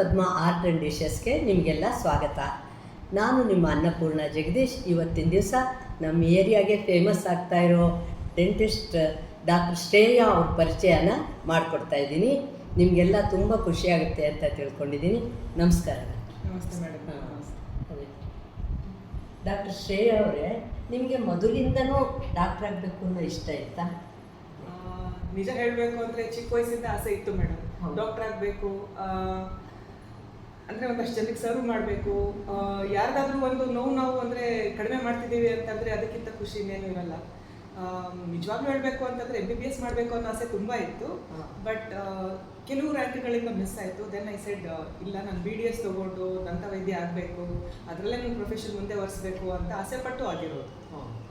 Padma art and ಡಿಶಸ್ಗೆ ನಿಮಗೆಲ್ಲ ಸ್ವಾಗತ. ನಾನು ನಿಮ್ಮ ಅನ್ನಪೂರ್ಣ ಜಗದೀಶ್. ಇವತ್ತಿನ ದಿವಸ ನಮ್ಮ ಏರಿಯಾಗೆ ಫೇಮಸ್ ಆಗ್ತಾ ಇರೋ ಡೆಂಟಿಸ್ಟ್ ಡಾಕ್ಟರ್ ಶ್ರೇಯಾ ಅವ್ರ ಪರಿಚಯನ ಮಾಡಿಕೊಡ್ತಾ ಇದ್ದೀನಿ. ನಿಮಗೆಲ್ಲ ತುಂಬ ಖುಷಿಯಾಗುತ್ತೆ ಅಂತ ತಿಳ್ಕೊಂಡಿದ್ದೀನಿ. ನಮಸ್ಕಾರ ನಮಸ್ತೆ ಮೇಡಮ್. ಡಾಕ್ಟರ್ ಶ್ರೇಯಾ ಅವರೇ ನಿಮಗೆ ಮೊದಲಿಂದನೂ ಡಾಕ್ಟರ್ ಆಗಬೇಕು ಅನ್ನೋ ಇಷ್ಟ ಇತ್ತಾ? ನಿಜ ಹೇಳಬೇಕು ಅಂದರೆ ಚಿಕ್ಕ ವಯಸ್ಸಿಂದ ಆಸೆ ಇತ್ತು ಮೇಡಮ್. ಡಾಕ್ಟರ್ ಆಗಬೇಕು. ಅಂದ್ರೆ ಒಂದಷ್ಟು ಜನಕ್ಕೆ ಸರ್ವ್ ಮಾಡಬೇಕು. ಯಾರ್ದಾದ್ರೂ ಒಂದು ನೋವು ನಾವು ಅಂದ್ರೆ ಕಡಿಮೆ ಮಾಡ್ತಿದ್ದೀವಿ ಅಂತಂದ್ರೆ ಅದಕ್ಕಿಂತ ಖುಷಿ ಇನ್ನೇನು ಇರಲ್ಲ. ನಿಜವಾಗ್ಲೂ ಹೇಳಬೇಕು ಅಂತಂದ್ರೆ ಎಂ ಬಿ ಬಿ ಎಸ್ ಮಾಡಬೇಕು ಅನ್ನೋ ಆಸೆ ತುಂಬಾ ಇತ್ತು. ಬಟ್ ಕೆಲವು ರ್ಯಾಂಕ್ಗಳಿಂದ ಮಿಸ್ ಆಯಿತು. ದೆನ್ ಐ ಸೆಡ್ ಇಲ್ಲ ನಾನು ಬಿ ಡಿ ಎಸ್ ತಗೊಂಡು ದಂತ ವೈದ್ಯ ಆಗಬೇಕು. ಅದರಲ್ಲೇ ನನ್ನ ಪ್ರೊಫೆಷನ್ ಮುಂದೆ ಒರೆಸ್ಬೇಕು ಅಂತ ಆಸೆ ಪಟ್ಟು ಆಗಿರೋದು.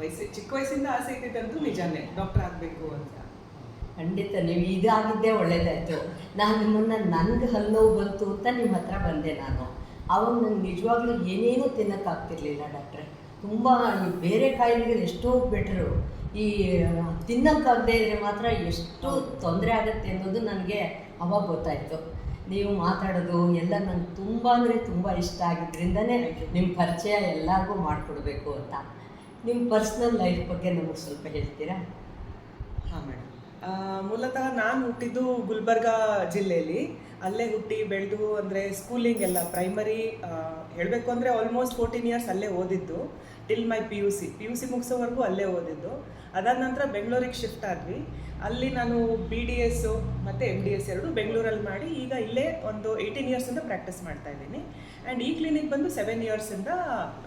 ವಯಸ್ಸು ಚಿಕ್ಕ ವಯಸ್ಸಿಂದ ಆಸೆ ಇದ್ದಿದ್ದಂತೂ ನಿಜಾನೇ. ಡಾಕ್ಟರ್ ಆಗಬೇಕು ಅಂತ. ಖಂಡಿತ ನೀವು ಇದಾಗಿದ್ದೇ ಒಳ್ಳೇದಾಯಿತು. ನಾನು ನಿಮ್ಮನ್ನು ನನಗೆ ಹಲ್ಲೋವು ಬಂತು ಅಂತ ನಿಮ್ಮ ಹತ್ರ ಬಂದೆ ನಾನು. ಅವಾಗ ನಂಗೆ ನಿಜವಾಗ್ಲೂ ಏನೇನೂ ತಿನ್ನೋಕ್ಕಾಗ್ತಿರ್ಲಿಲ್ಲ ಡಾಕ್ಟ್ರೆ. ತುಂಬ ಈ ಬೇರೆ ಕಾಯಿಲೆಗೆ ಎಷ್ಟೋ ಬೆಟರು. ಈ ತಿನ್ನೋಕ್ಕಾಗದೇ ಇದ್ರೆ ಮಾತ್ರ ಎಷ್ಟು ತೊಂದರೆ ಆಗುತ್ತೆ ಅನ್ನೋದು ನನಗೆ ಅವಾಗ ಗೊತ್ತಾಯಿತು. ನೀವು ಮಾತಾಡೋದು ಎಲ್ಲ ನಂಗೆ ತುಂಬ ಅಂದರೆ ತುಂಬ ಇಷ್ಟ ಆಗಿದ್ದರಿಂದನೇ ನಿಮ್ಮ ಪರಿಚಯ ಎಲ್ಲರಿಗೂ ಮಾಡಿಕೊಡ್ಬೇಕು ಅಂತ. ನಿಮ್ಮ ಪರ್ಸ್ನಲ್ ಲೈಫ್ ಬಗ್ಗೆ ನಮಗೆ ಸ್ವಲ್ಪ ಹೇಳ್ತೀರಾ? ಹಾಂ, ಮೇಡಮ್. ಮೂಲತಃ ನಾನು ಹುಟ್ಟಿದ್ದು ಗುಲ್ಬರ್ಗಾ ಜಿಲ್ಲೆಯಲ್ಲಿ. ಅಲ್ಲೇ ಹುಟ್ಟಿ ಬೆಳೆದು ಅಂದರೆ ಸ್ಕೂಲಿಂಗ್ ಎಲ್ಲ ಪ್ರೈಮರಿ ಹೇಳಬೇಕು ಅಂದರೆ ಆಲ್ಮೋಸ್ಟ್ ಫೋರ್ಟೀನ್ ಇಯರ್ಸ್ ಅಲ್ಲೇ ಓದಿದ್ದು. Till my P U C P U C ಮುಗಿಸೋವರೆಗೂ ಅಲ್ಲೇ ಓದಿದ್ದು. ಅದಾದ ನಂತರ ಬೆಂಗಳೂರಿಗೆ ಶಿಫ್ಟ್ ಆದ್ವಿ. ಅಲ್ಲಿ ನಾನು ಬಿ ಡಿ ಎಸ್ಸು ಮತ್ತು ಎಂ ಡಿ ಎಸ್ ಎರಡು ಬೆಂಗಳೂರಲ್ಲಿ ಮಾಡಿ ಈಗ ಇಲ್ಲೇ ಒಂದು ಏಯ್ಟೀನ್ ಇಯರ್ಸಿಂದ ಪ್ರಾಕ್ಟೀಸ್ ಮಾಡ್ತಾ ಇದ್ದೀನಿ. ಆ್ಯಂಡ್ ಈ ಕ್ಲಿನಿಕ್ ಬಂದು ಸೆವೆನ್ ಇಯರ್ಸಿಂದ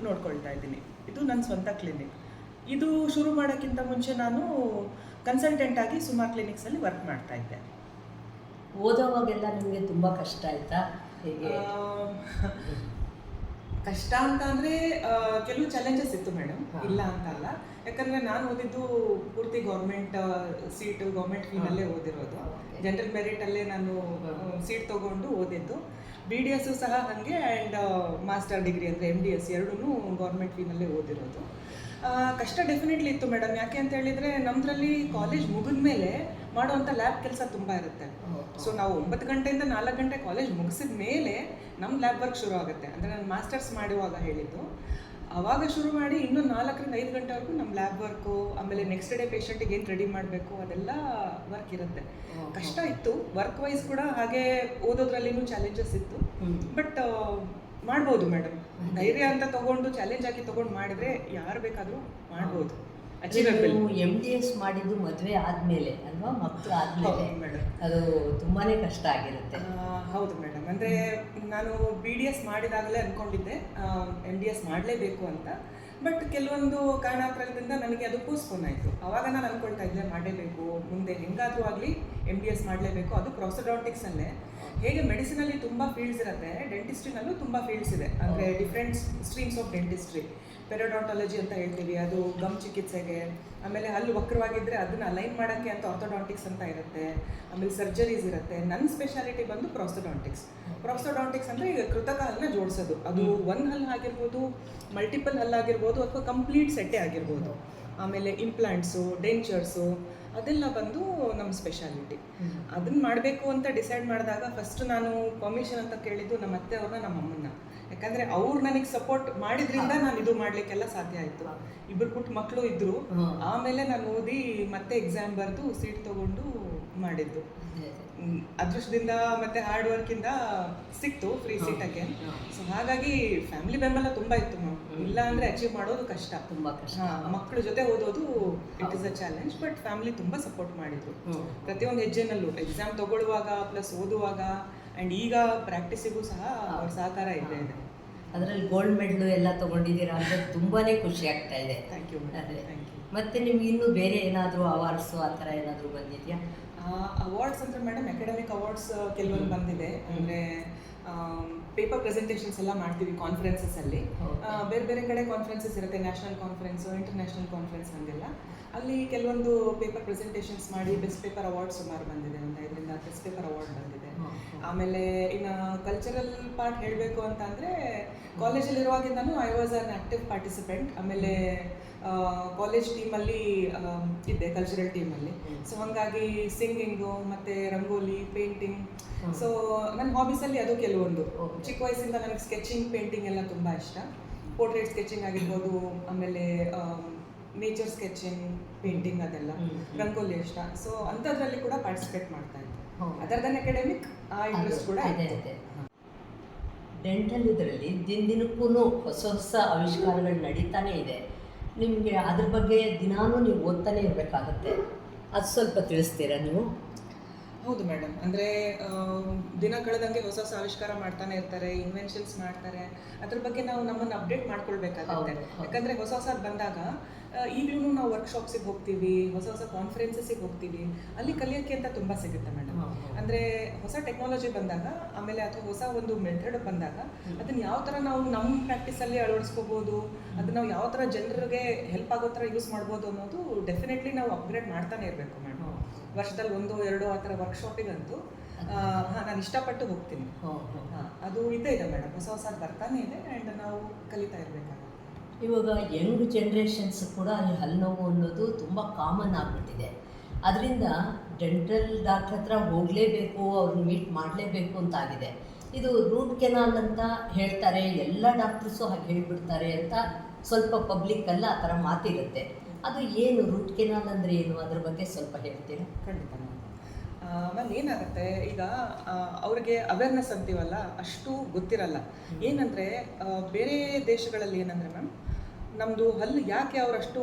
ನೋಡ್ಕೊಳ್ತಾ ಇದ್ದೀನಿ. ಇದು ನನ್ನ ಸ್ವಂತ ಕ್ಲಿನಿಕ್ ಇದು ಶುರು ಮಾಡೋಕ್ಕಿಂತ ಮುಂಚೆ ನಾನು ಕನ್ಸಲ್ಟೆಂಟ್ ಆಗಿ ಸುಮಾ ಕ್ಲಿನಿಕ್ಸಲ್ಲಿ ವರ್ಕ್ ಮಾಡ್ತಾ ಇದ್ದೆ. ಓದೋವಾಗೆಲ್ಲ ನಿಮಗೆ ತುಂಬಾ ಕಷ್ಟ ಆಯ್ತಾ? ಹೇಗೆ? ಕಷ್ಟ ಅಂತ ಅಂದ್ರೆ ಕೆಲವು ಚಾಲೆಂಜಸ್ ಇತ್ತು ಮೇಡಮ್ ಇಲ್ಲ ಅಂತ ಅಲ್ಲ ಯಾಕಂದ್ರೆ ನಾನು ಓದಿದ್ದು ಪೂರ್ತಿ ಗೌರ್ಮೆಂಟ್ ಸೀಟ್ ಗೌರ್ಮೆಂಟ್ ಅಲ್ಲೇ ಓದಿರೋದು. ಜನರಲ್ ಮೆರಿಟ್ ಅಲ್ಲೇ ನಾನು ಸೀಟ್ ತಗೊಂಡು ಓದಿದ್ದು. ಬಿ ಡಿ ಎಸ್ಸು ಸಹ ಹಾಗೆ ಆ್ಯಂಡ್ ಮಾಸ್ಟರ್ ಡಿಗ್ರಿ ಅಂದರೆ ಎಂ ಡಿ ಎಸ್ ಎರಡೂ ಗೌರ್ಮೆಂಟ್ ಫೀನಲ್ಲೇ ಓದಿರೋದು. ಕಷ್ಟ ಡೆಫಿನೆಟ್ಲಿ ಇತ್ತು ಮೇಡಮ್ ಯಾಕೆ ಅಂತ ಹೇಳಿದರೆ ನಮ್ಮದ್ರಲ್ಲಿ ಕಾಲೇಜ್ ಮುಗಿದ ಮೇಲೆ ಮಾಡುವಂಥ ಲ್ಯಾಬ್ ಕೆಲಸ ತುಂಬ ಇರುತ್ತೆ. ಸೊ ನಾವು ಒಂಬತ್ತು ಗಂಟೆಯಿಂದ ನಾಲ್ಕು ಗಂಟೆ ಕಾಲೇಜ್ ಮುಗಿಸಿದ ಮೇಲೆ ನಮ್ಮ ಲ್ಯಾಬ್ ವರ್ಕ್ ಶುರು ಆಗುತ್ತೆ. ಅಂದರೆ ನಾನು ಮಾಸ್ಟರ್ಸ್ ಮಾಡುವಾಗ ಹೇಳಿದ್ದು. ಆವಾಗ ಶುರು ಮಾಡಿ ಇನ್ನೂ ನಾಲ್ಕರಿಂದ ಐದು ಗಂಟೆವರೆಗೂ ನಮ್ಮ ಲ್ಯಾಬ್ ವರ್ಕು ಆಮೇಲೆ ನೆಕ್ಸ್ಟ್ ಡೇ ಪೇಷಂಟಿಗೆ ಏನು ರೆಡಿ ಮಾಡಬೇಕು ಅದೆಲ್ಲ ವರ್ಕ್ ಇರುತ್ತೆ. ಕಷ್ಟ ಇತ್ತು. ವರ್ಕ್ ವೈಸ್ ಕೂಡ ಹಾಗೆ ಓದೋದ್ರಲ್ಲಿನೂ ಚಾಲೆಂಜಸ್ ಇತ್ತು. ಬಟ್ ಮಾಡ್ಬೋದು ಮೇಡಮ್ ಧೈರ್ಯ ಅಂತ ತಗೊಂಡು ಚಾಲೆಂಜ್ ಆಗಿ ತಗೊಂಡು ಮಾಡಿದ್ರೆ ಯಾರು ಬೇಕಾದರೂ ಮಾಡ್ಬೋದು. ಎಂ ಡಿ ಎಸ್ ಮಾಡಿದ್ದು ಮದುವೆ ಆದಮೇಲೆ ಅಲ್ವಾ? ಮಕ್ಕಳು ಆದಮೇಲೆ. ಮೇಡಮ್. ಅದು ತುಂಬಾ ಕಷ್ಟ ಆಗಿರುತ್ತೆ. ಹೌದು ಮೇಡಮ್. ಅಂದರೆ ನಾನು ಬಿ ಡಿ ಎಸ್ ಮಾಡಿದಾಗಲೇ ಅಂದ್ಕೊಂಡಿದ್ದೆ ಎಂ ಡಿ ಎಸ್ ಮಾಡಲೇಬೇಕು ಅಂತ. ಬಟ್ ಕೆಲವೊಂದು ಕಾರಣಾಂತರದಿಂದ ನನಗೆ ಅದು ಪೋಸ್ಟ್ಪೋನ್ ಆಯಿತು. ಅವಾಗ ನಾನು ಅಂದ್ಕೊಳ್ತಾ ಇದ್ದೆ ಮಾಡಲೇಬೇಕು. ಮುಂದೆ ಹೆಂಗಾದರೂ ಆಗಲಿ ಎಂ ಡಿ ಎಸ್ ಮಾಡಲೇಬೇಕು. ಅದು ಪ್ರಾಸಡಾಂಟಿಕ್ಸಲ್ಲೇ ಹೇಗೆ ಮೆಡಿಸಿನಲ್ಲಿ ತುಂಬ ಫೀಲ್ಡ್ಸ್ ಇರುತ್ತೆ ಡೆಂಟಿಸ್ಟ್ರಿನಲ್ಲೂ ತುಂಬ ಫೀಲ್ಡ್ಸ್ ಇದೆ. ಅಂದರೆ different streams of dentistry periodontology ಅಂತ ಹೇಳ್ತೀವಿ ಅದು ಗಮ್ ಚಿಕಿತ್ಸೆಗೆ ಆಮೇಲೆ ಹಲ್ಲು ವಕ್ರವಾಗಿದ್ದರೆ ಅದನ್ನ ಅಲೈನ್ ಮಾಡೋಕ್ಕೆ ಅಂತ ಆರ್ಥೋಡಾಂಟಿಕ್ಸ್ ಅಂತ ಇರುತ್ತೆ. ಆಮೇಲೆ ಸರ್ಜರೀಸ್ ಇರುತ್ತೆ. ನನ್ನ ಸ್ಪೆಷಾಲಿಟಿ ಬಂದು ಪ್ರಾಸ್ತೋಡಾಂಟಿಕ್ಸ್ ಪ್ರಾಸ್ತೋಡಾಂಟಿಕ್ಸ್ ಅಂದರೆ ಈಗ ಕೃತಕ ಹಲ್ಲನ್ನ ಜೋಡಿಸೋದು. ಅದು ಒನ್ ಹಲ್ಲು ಆಗಿರ್ಬೋದು ಮಲ್ಟಿಪಲ್ ಹಲ್ಲಾಗಿರ್ಬೋದು ಅಥವಾ ಕಂಪ್ಲೀಟ್ ಸೆಟ್ಟೆ ಆಗಿರ್ಬೋದು. ಆಮೇಲೆ ಇಂಪ್ಲಾಂಟ್ಸು ಡೆಂಚರ್ಸು ಅದೆಲ್ಲ ಬಂದು ನಮ್ಮ ಸ್ಪೆಷಾಲಿಟಿ ಅದನ್ನ ಮಾಡಬೇಕು ಅಂತ ಡಿಸೈಡ್ ಮಾಡಿದಾಗ ಫಸ್ಟ್ ನಾನು ಪರ್ಮಿಷನ್ ಅಂತ ಕೇಳಿದ್ದು ನಮ್ಮ ಅತ್ತೆ ಅವ್ರನ್ನ ನಮ್ಮ ಅಮ್ಮನ್ನ. ಯಾಕಂದ್ರೆ ಅವ್ರು ನನಗೆ ಸಪೋರ್ಟ್ ಮಾಡಿದ್ರಿಂದ ನಾನು ಇದು ಮಾಡ್ಲಿಕ್ಕೆಲ್ಲ ಸಾಧ್ಯ ಆಯ್ತು. ಇಬ್ಬರು ಪುಟ್ಟ ಮಕ್ಕಳು ಇದ್ರು. ಆಮೇಲೆ ನಾನು ಓದಿ ಮತ್ತೆ ಎಕ್ಸಾಮ್ ಬರೆದು ಸೀಟ್ ತಗೊಂಡು ಮಾಡಿದ್ದು. ಅದೃಷ್ಟದಿಂದ ಮತ್ತೆ ಹಾರ್ಡ್ ವರ್ಕಿಂದ ಇಂದ ಸಿಕ್ತು ಫ್ರೀ ಸೀಟ್ ಅಗೇನ್ ಸೊ ಹಾಗಾಗಿ ಫ್ಯಾಮಿಲಿ ಬೆಂಬಲ ತುಂಬಾ ಇತ್ತು ಇಲ್ಲ ಅಂದ್ರೆ ಅಚೀವ್ ಮಾಡೋದು ಕಷ್ಟ. ತುಂಬ ಕಷ್ಟ. ಮಕ್ಕಳ ಜೊತೆ ಓದೋದು it is a challenge but family ತುಂಬಾ ಸಪೋರ್ಟ್ ಮಾಡಿದ್ರು ಪ್ರತಿಯೊಂದು ಹೆಜ್ಜೆನಲ್ಲೂ ಎಕ್ಸಾಮ್ ತಗೊಳ್ಳುವಾಗ ಪ್ಲಸ್ ಓದುವಾಗ ಅಂಡ್ ಈಗ ಪ್ರಾಕ್ಟೀಸಿಗೂ ಸಹ ಅವ್ರ ಸಹಕಾರ ಇದೆ ಇದೆ. ಅದರಲ್ಲಿ ಗೋಲ್ಡ್ ಮೆಡಲ್ ಎಲ್ಲ ತಗೊಂಡಿದ್ದೀರಾ ಅಂದರೆ ತುಂಬಾ ಖುಷಿ ಆಗ್ತಾ ಇದೆ. ಥ್ಯಾಂಕ್ ಯು ಅದೇ. ಥ್ಯಾಂಕ್ ಯು ಮತ್ತೆ ನಿಮ್ಗೆ ಇನ್ನೂ ಬೇರೆ ಏನಾದರೂ ಅವಾರ್ಡ್ಸು ಆ ಥರ ಏನಾದರೂ ಬಂದಿದೆಯಾ? ಅವಾರ್ಡ್ಸ್ ಅಂದರೆ ಮೇಡಮ್ ಅಕಾಡೆಮಿಕ್ ಅವಾರ್ಡ್ಸ್ ಕೆಲವೊಂದು ಬಂದಿದೆ. ಅಂದರೆ ಪೇಪರ್ ಪ್ರೆಸೆಂಟೇಷನ್ಸ್ ಎಲ್ಲ ಮಾಡ್ತೀವಿ ಕಾನ್ಫರೆನ್ಸಸ್ ಅಲ್ಲಿ. ಬೇರೆ ಬೇರೆ ಕಡೆ ಕಾನ್ಫರೆನ್ಸಸ್ ಇರುತ್ತೆ ನ್ಯಾಷನಲ್ ಕಾನ್ಫರೆನ್ಸ್ ಇಂಟರ್ನ್ಯಾಷನಲ್ ಕಾನ್ಫರೆನ್ಸ್ ಹಂಗೆಲ್ಲ ಅಲ್ಲಿ ಕೆಲವೊಂದು ಪೇಪರ್ ಪ್ರೆಸೆಂಟೇಷನ್ಸ್ ಮಾಡಿ ಬೆಸ್ಟ್ ಪೇಪರ್ ಅವಾರ್ಡ್ ಸುಮಾರು ಬಂದಿದೆ. ಒಂದು ಐದರಿಂದ ಬೆಸ್ಟ್ ಪೇಪರ್ ಅವಾರ್ಡ್ ಬಂದಿದೆ. ಆಮೇಲೆ ಇನ್ನು ಕಲ್ಚರಲ್ ಪಾರ್ಟ್ ಹೇಳಬೇಕು ಅಂತ ಅಂದರೆ ಕಾಲೇಜಲ್ಲಿ ಇರುವಾಗಿಂದನೂ I was an active participant ಆಮೇಲೆ ಕಾಲೇಜ್ ಟೀಮಲ್ಲಿ ಇದ್ದೆ ಕಲ್ಚರಲ್ ಟೀಮಲ್ಲಿ ಸೊ ಹಾಗಾಗಿ ಸಿಂಗಿಂಗು ಮತ್ತು ರಂಗೋಲಿ ಪೇಂಟಿಂಗ್. ಸೊ ನನ್ನ ಹಾಬೀಸಲ್ಲಿ ಅದು ಕೆಲವೊಂದು. ಚಿಕ್ಕ ವಯಸ್ಸಿಂದ ನನಗೆ ಸ್ಕೆಚಿಂಗ್ ಪೇಂಟಿಂಗ್ ಎಲ್ಲ ತುಂಬ ಇಷ್ಟ. ಪೋರ್ಟ್ರೇಟ್ ಸ್ಕೆಚಿಂಗ್ ಆಗಿರ್ಬೋದು ಆಮೇಲೆ ನೇಚರ್ ಸ್ಕೆಚಿಂಗ್ ಪೇಂಟಿಂಗ್ ಅದೆಲ್ಲ. ರಂಗೋಲಿ ಇಷ್ಟ. ಸೊ ಅಂಥದ್ರಲ್ಲಿ ಕೂಡ ಪಾರ್ಟಿಸಿಪೇಟ್ ಮಾಡ್ತಾ ಇದ್ದೆ. ಅದರ್ ದನ್ ಅಕಾಡೆಮಿಕ್ ಆ ಇಂಟ್ರೆಸ್ಟ್ ಕೂಡ ಇದೆ ಡೆಂಟಲ್ ಇದರಲ್ಲಿ ದಿನ ದಿನಕ್ಕೂ ಹೊಸ ಹೊಸ ಆವಿಷ್ಕಾರಗಳು ನಡೀತಾನೆ ಇದೆ. ನಿಮಗೆ ಅದ್ರ ಬಗ್ಗೆ ದಿನಾನೂ ನೀವು ಓದ್ತಾನೆ ಇರಬೇಕಾಗತ್ತೆ. ಅದು ಸ್ವಲ್ಪ ತಿಳಿಸ್ತೀರಾ ನೀವು? ಹೌದು ಮೇಡಮ್ ಅಂದರೆ ದಿನ ಕಳೆದಂಗೆ ಹೊಸ ಹೊಸ ಆವಿಷ್ಕಾರ ಮಾಡ್ತಾನೆ ಇರ್ತಾರೆ ಇನ್ವೆನ್ಷನ್ಸ್ ಮಾಡ್ತಾರೆ. ಅದ್ರ ಬಗ್ಗೆ ನಾವು ನಮ್ಮನ್ನು ಅಪ್ಡೇಟ್ ಮಾಡ್ಕೊಳ್ಬೇಕಾಗುತ್ತೆ. ಯಾಕಂದರೆ ಹೊಸ ಹೊಸ ಬಂದಾಗ ಈಗಲೂ ನಾವು ವರ್ಕ್ಶಾಪ್ಸಿಗೆ ಹೋಗ್ತೀವಿ ಹೊಸ ಹೊಸ ಕಾನ್ಫರೆನ್ಸಸ್ಗೆ ಹೋಗ್ತೀವಿ. ಅಲ್ಲಿ ಕಲಿಯೋಕ್ಕೆ ಅಂತ ತುಂಬ ಸಿಗುತ್ತೆ ಮೇಡಮ್. ಅಂದರೆ ಹೊಸ ಟೆಕ್ನಾಲಜಿ ಬಂದಾಗ ಆಮೇಲೆ ಅಥವಾ ಹೊಸ ಒಂದು ಮೆಥಡ್ ಬಂದಾಗ ಅದನ್ನು ಯಾವ ಥರ ನಾವು ನಮ್ಮ ಪ್ರಾಕ್ಟೀಸಲ್ಲಿ ಅಳವಡಿಸ್ಕೋಬೋದು ಅದನ್ನ ನಾವು ಯಾವ ಥರ ಜನರಿಗೆ ಹೆಲ್ಪ್ ಆಗೋ ಥರ ಯೂಸ್ ಮಾಡ್ಬೋದು ಅನ್ನೋದು ಡೆಫಿನೆಟ್ಲಿ ನಾವು ಅಪ್ಗ್ರೇಡ್ ಮಾಡ್ತಾನೆ ಇರಬೇಕು ಮೇಡಮ್ ವರ್ಷದಲ್ಲಿ ಒಂದು ಎರಡು ಆ ಥರ ವರ್ಕ್ಶಾಪಿಗಂತೂ ಹಾಂ ನಾನು ಇಷ್ಟಪಟ್ಟು ಹೋಗ್ತೀನಿ. ಹಾಂ ಅದು ಇದ್ದೇ ಇದೆ ಮೇಡಮ್ ಹೊಸ ಹೊಸ ಬರ್ತಾನೆ ಇದೆ ಆ್ಯಂಡ್ ನಾವು ಕಲಿತಾ ಇರಬೇಕಾಗುತ್ತೆ. ಇವಾಗ ಯಂಗ್ ಜನ್ರೇಷನ್ಸ್ ಕೂಡ ಅಲ್ಲಿ ಹಲ್ಲು ನೋವು ಅನ್ನೋದು ತುಂಬ ಕಾಮನ್ ಆಗಿಬಿಟ್ಟಿದೆ. ಅದರಿಂದ ಡೆಂಟಲ್ ಡಾಕ್ಟ್ರ್ ಹತ್ರ ಹೋಗಲೇಬೇಕು ಅವ್ರನ್ನ ಮೀಟ್ ಮಾಡಲೇಬೇಕು ಅಂತ ಆಗಿದೆ ಇದು ರೂಟ್ ಕೆನಾಲ್ ಅಂತ ಹೇಳ್ತಾರೆ ಎಲ್ಲ ಡಾಕ್ಟರ್ಸು ಹಾಗೆ ಹೇಳಿಬಿಡ್ತಾರೆ ಅಂತ ಸ್ವಲ್ಪ ಪಬ್ಲಿಕ್ಕಲ್ಲ ಆ ಥರ ಮಾತಿರುತ್ತೆ. ಅದು ಏನು ರೂಟ್ ಕೆನಾಲ್ ಅಂದರೆ ಏನು? ಅದ್ರ ಬಗ್ಗೆ ಸ್ವಲ್ಪ ಹೇಳ್ತೀರಾ? ಖಂಡಿತ ಮ್ಯಾಮ್ ಏನಾಗುತ್ತೆ? ಈಗ ಅವ್ರಿಗೆ ಅವೇರ್ನೆಸ್ ಅಂತೀವಲ್ಲ ಅಷ್ಟು ಗೊತ್ತಿರಲ್ಲ. ಏನಂದರೆ ಬೇರೆ ದೇಶಗಳಲ್ಲಿ ಏನಂದರೆ ಮ್ಯಾಮ್ ನಮ್ಮದು ಹಲ್ಲು ಯಾಕೆ ಅವರಷ್ಟು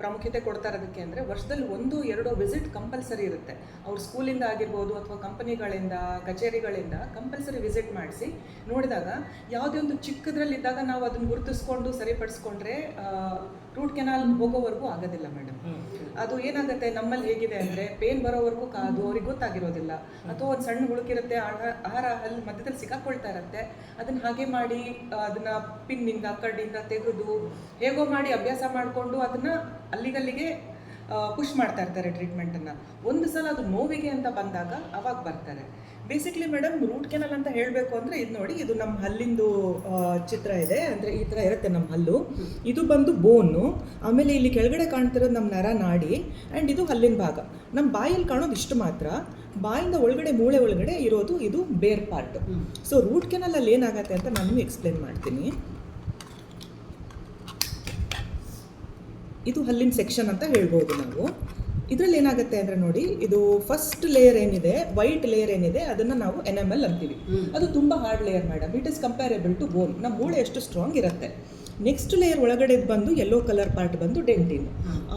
ಪ್ರಾಮುಖ್ಯತೆ ಕೊಡ್ತಾರೆ ಅದಕ್ಕೆ ಅಂದರೆ ವರ್ಷದಲ್ಲಿ ಒಂದು ಎರಡು ವಿಸಿಟ್ ಕಂಪಲ್ಸರಿ ಇರುತ್ತೆ. ಅವ್ರ ಸ್ಕೂಲಿಂದ ಆಗಿರ್ಬೋದು ಅಥವಾ ಕಂಪನಿಗಳಿಂದ ಕಚೇರಿಗಳಿಂದ ಕಂಪಲ್ಸರಿ ವಿಸಿಟ್ ಮಾಡಿಸಿ ನೋಡಿದಾಗ ಯಾವುದೇ ಒಂದು ಚಿಕ್ಕದ್ರಲ್ಲಿದ್ದಾಗ ನಾವು ಅದನ್ನು ಗುರುತಿಸ್ಕೊಂಡು ಸರಿಪಡಿಸ್ಕೊಂಡ್ರೆ ರೂಟ್ ಕೆನಾಲ್ ಹೋಗೋವರೆಗೂ ಆಗೋದಿಲ್ಲ ಮೇಡಮ್ ಅದು ಏನಾಗುತ್ತೆ ನಮ್ಮಲ್ಲಿ ಹೇಗಿದೆ ಅಂದರೆ ಪೇನ್ ಬರೋವರೆಗೂ ಕಾದು ಅವ್ರಿಗೆ ಗೊತ್ತಾಗಿರೋದಿಲ್ಲ. ಅಥವಾ ಒಂದು ಸಣ್ಣ ಹುಳುಕಿರುತ್ತೆ ಆಹಾರ ಆಹಾರ ಅಲ್ಲಿ ಮಧ್ಯದಲ್ಲಿ ಸಿಕ್ಕಾಕೊಳ್ತಾ ಇರುತ್ತೆ. ಅದನ್ನು ಹಾಗೆ ಮಾಡಿ ಅದನ್ನು ಅದನ್ನ ಪಿನ್ನಿಂದ ಕಡ್ಡಿಂದ ತೆಗೆದು ಹೇಗೋ ಮಾಡಿ ಅಭ್ಯಾಸ ಮಾಡಿಕೊಂಡು ಅದನ್ನು ಅಲ್ಲಿಗಲ್ಲಿಗೆ ಪುಷ್ ಮಾಡ್ತಾ ಇರ್ತಾರೆ ಟ್ರೀಟ್ಮೆಂಟನ್ನು ಒಂದು ಸಲ ಅದು ನೋವಿಗೆ ಅಂತ ಬಂದಾಗ ಅವಾಗ ಬರ್ತಾರೆ. ಬೇಸಿಕ್ಲಿ ಮೇಡಮ್ ರೂಟ್ ಕೆನಲ್ ಅಂತ ಹೇಳಬೇಕು ಅಂದರೆ ಇದು ನೋಡಿ ಇದು ನಮ್ಮ ಹಲ್ಲಿಂದು ಚಿತ್ರ ಇದೆ. ಅಂದರೆ ಈ ಥರ ಇರುತ್ತೆ ನಮ್ಮ ಹಲ್ಲು. ಇದು ಬಂದು ಬೋನು ಆಮೇಲೆ ಇಲ್ಲಿ ಕೆಳಗಡೆ ಕಾಣ್ತಿರೋದು ನಮ್ಮ ನರ ನಾಡಿ ಆ್ಯಂಡ್ ಇದು ಹಲ್ಲಿನ ಭಾಗ. ನಮ್ಮ ಬಾಯಲ್ಲಿ ಕಾಣೋದು ಇಷ್ಟು ಮಾತ್ರ. ಬಾಯಿಂದ ಒಳಗಡೆ ಮೂಳೆ ಒಳಗಡೆ ಇರೋದು ಇದು ಬೇರ್ ಪಾರ್ಟ್ ಸೊ ರೂಟ್ ಕೆನಲಲ್ಲಿ ಏನಾಗುತ್ತೆ ಅಂತ ನಾನು ಎಕ್ಸ್ಪ್ಲೇನ್ ಮಾಡ್ತೀನಿ. ಇದು ಹಲ್ಲಿನ ಸೆಕ್ಷನ್ ಅಂತ ಹೇಳ್ಬೋದು ನಾವು. ಇದರಲ್ಲಿ ಏನಾಗುತ್ತೆ ಅಂದರೆ ನೋಡಿ ಇದು ಫಸ್ಟ್ ಲೇಯರ್ ಏನಿದೆ ವೈಟ್ ಲೇಯರ್ ಏನಿದೆ ಅದನ್ನು ನಾವು ಎನ್ ಎಂ ಎಲ್ ಅಂತೀವಿ. ಅದು ತುಂಬ hard layer madam it is comparable to bone ನಮ್ಮ ಮೂಳೆ ಎಷ್ಟು ಸ್ಟ್ರಾಂಗ್ ಇರುತ್ತೆ. ನೆಕ್ಸ್ಟ್ ಲೇಯರ್ ಒಳಗಡೆ ಬಂದು ಯೆಲ್ಲೋ ಕಲರ್ ಪಾರ್ಟ್ ಬಂದು ಡೆಂಟಿನ್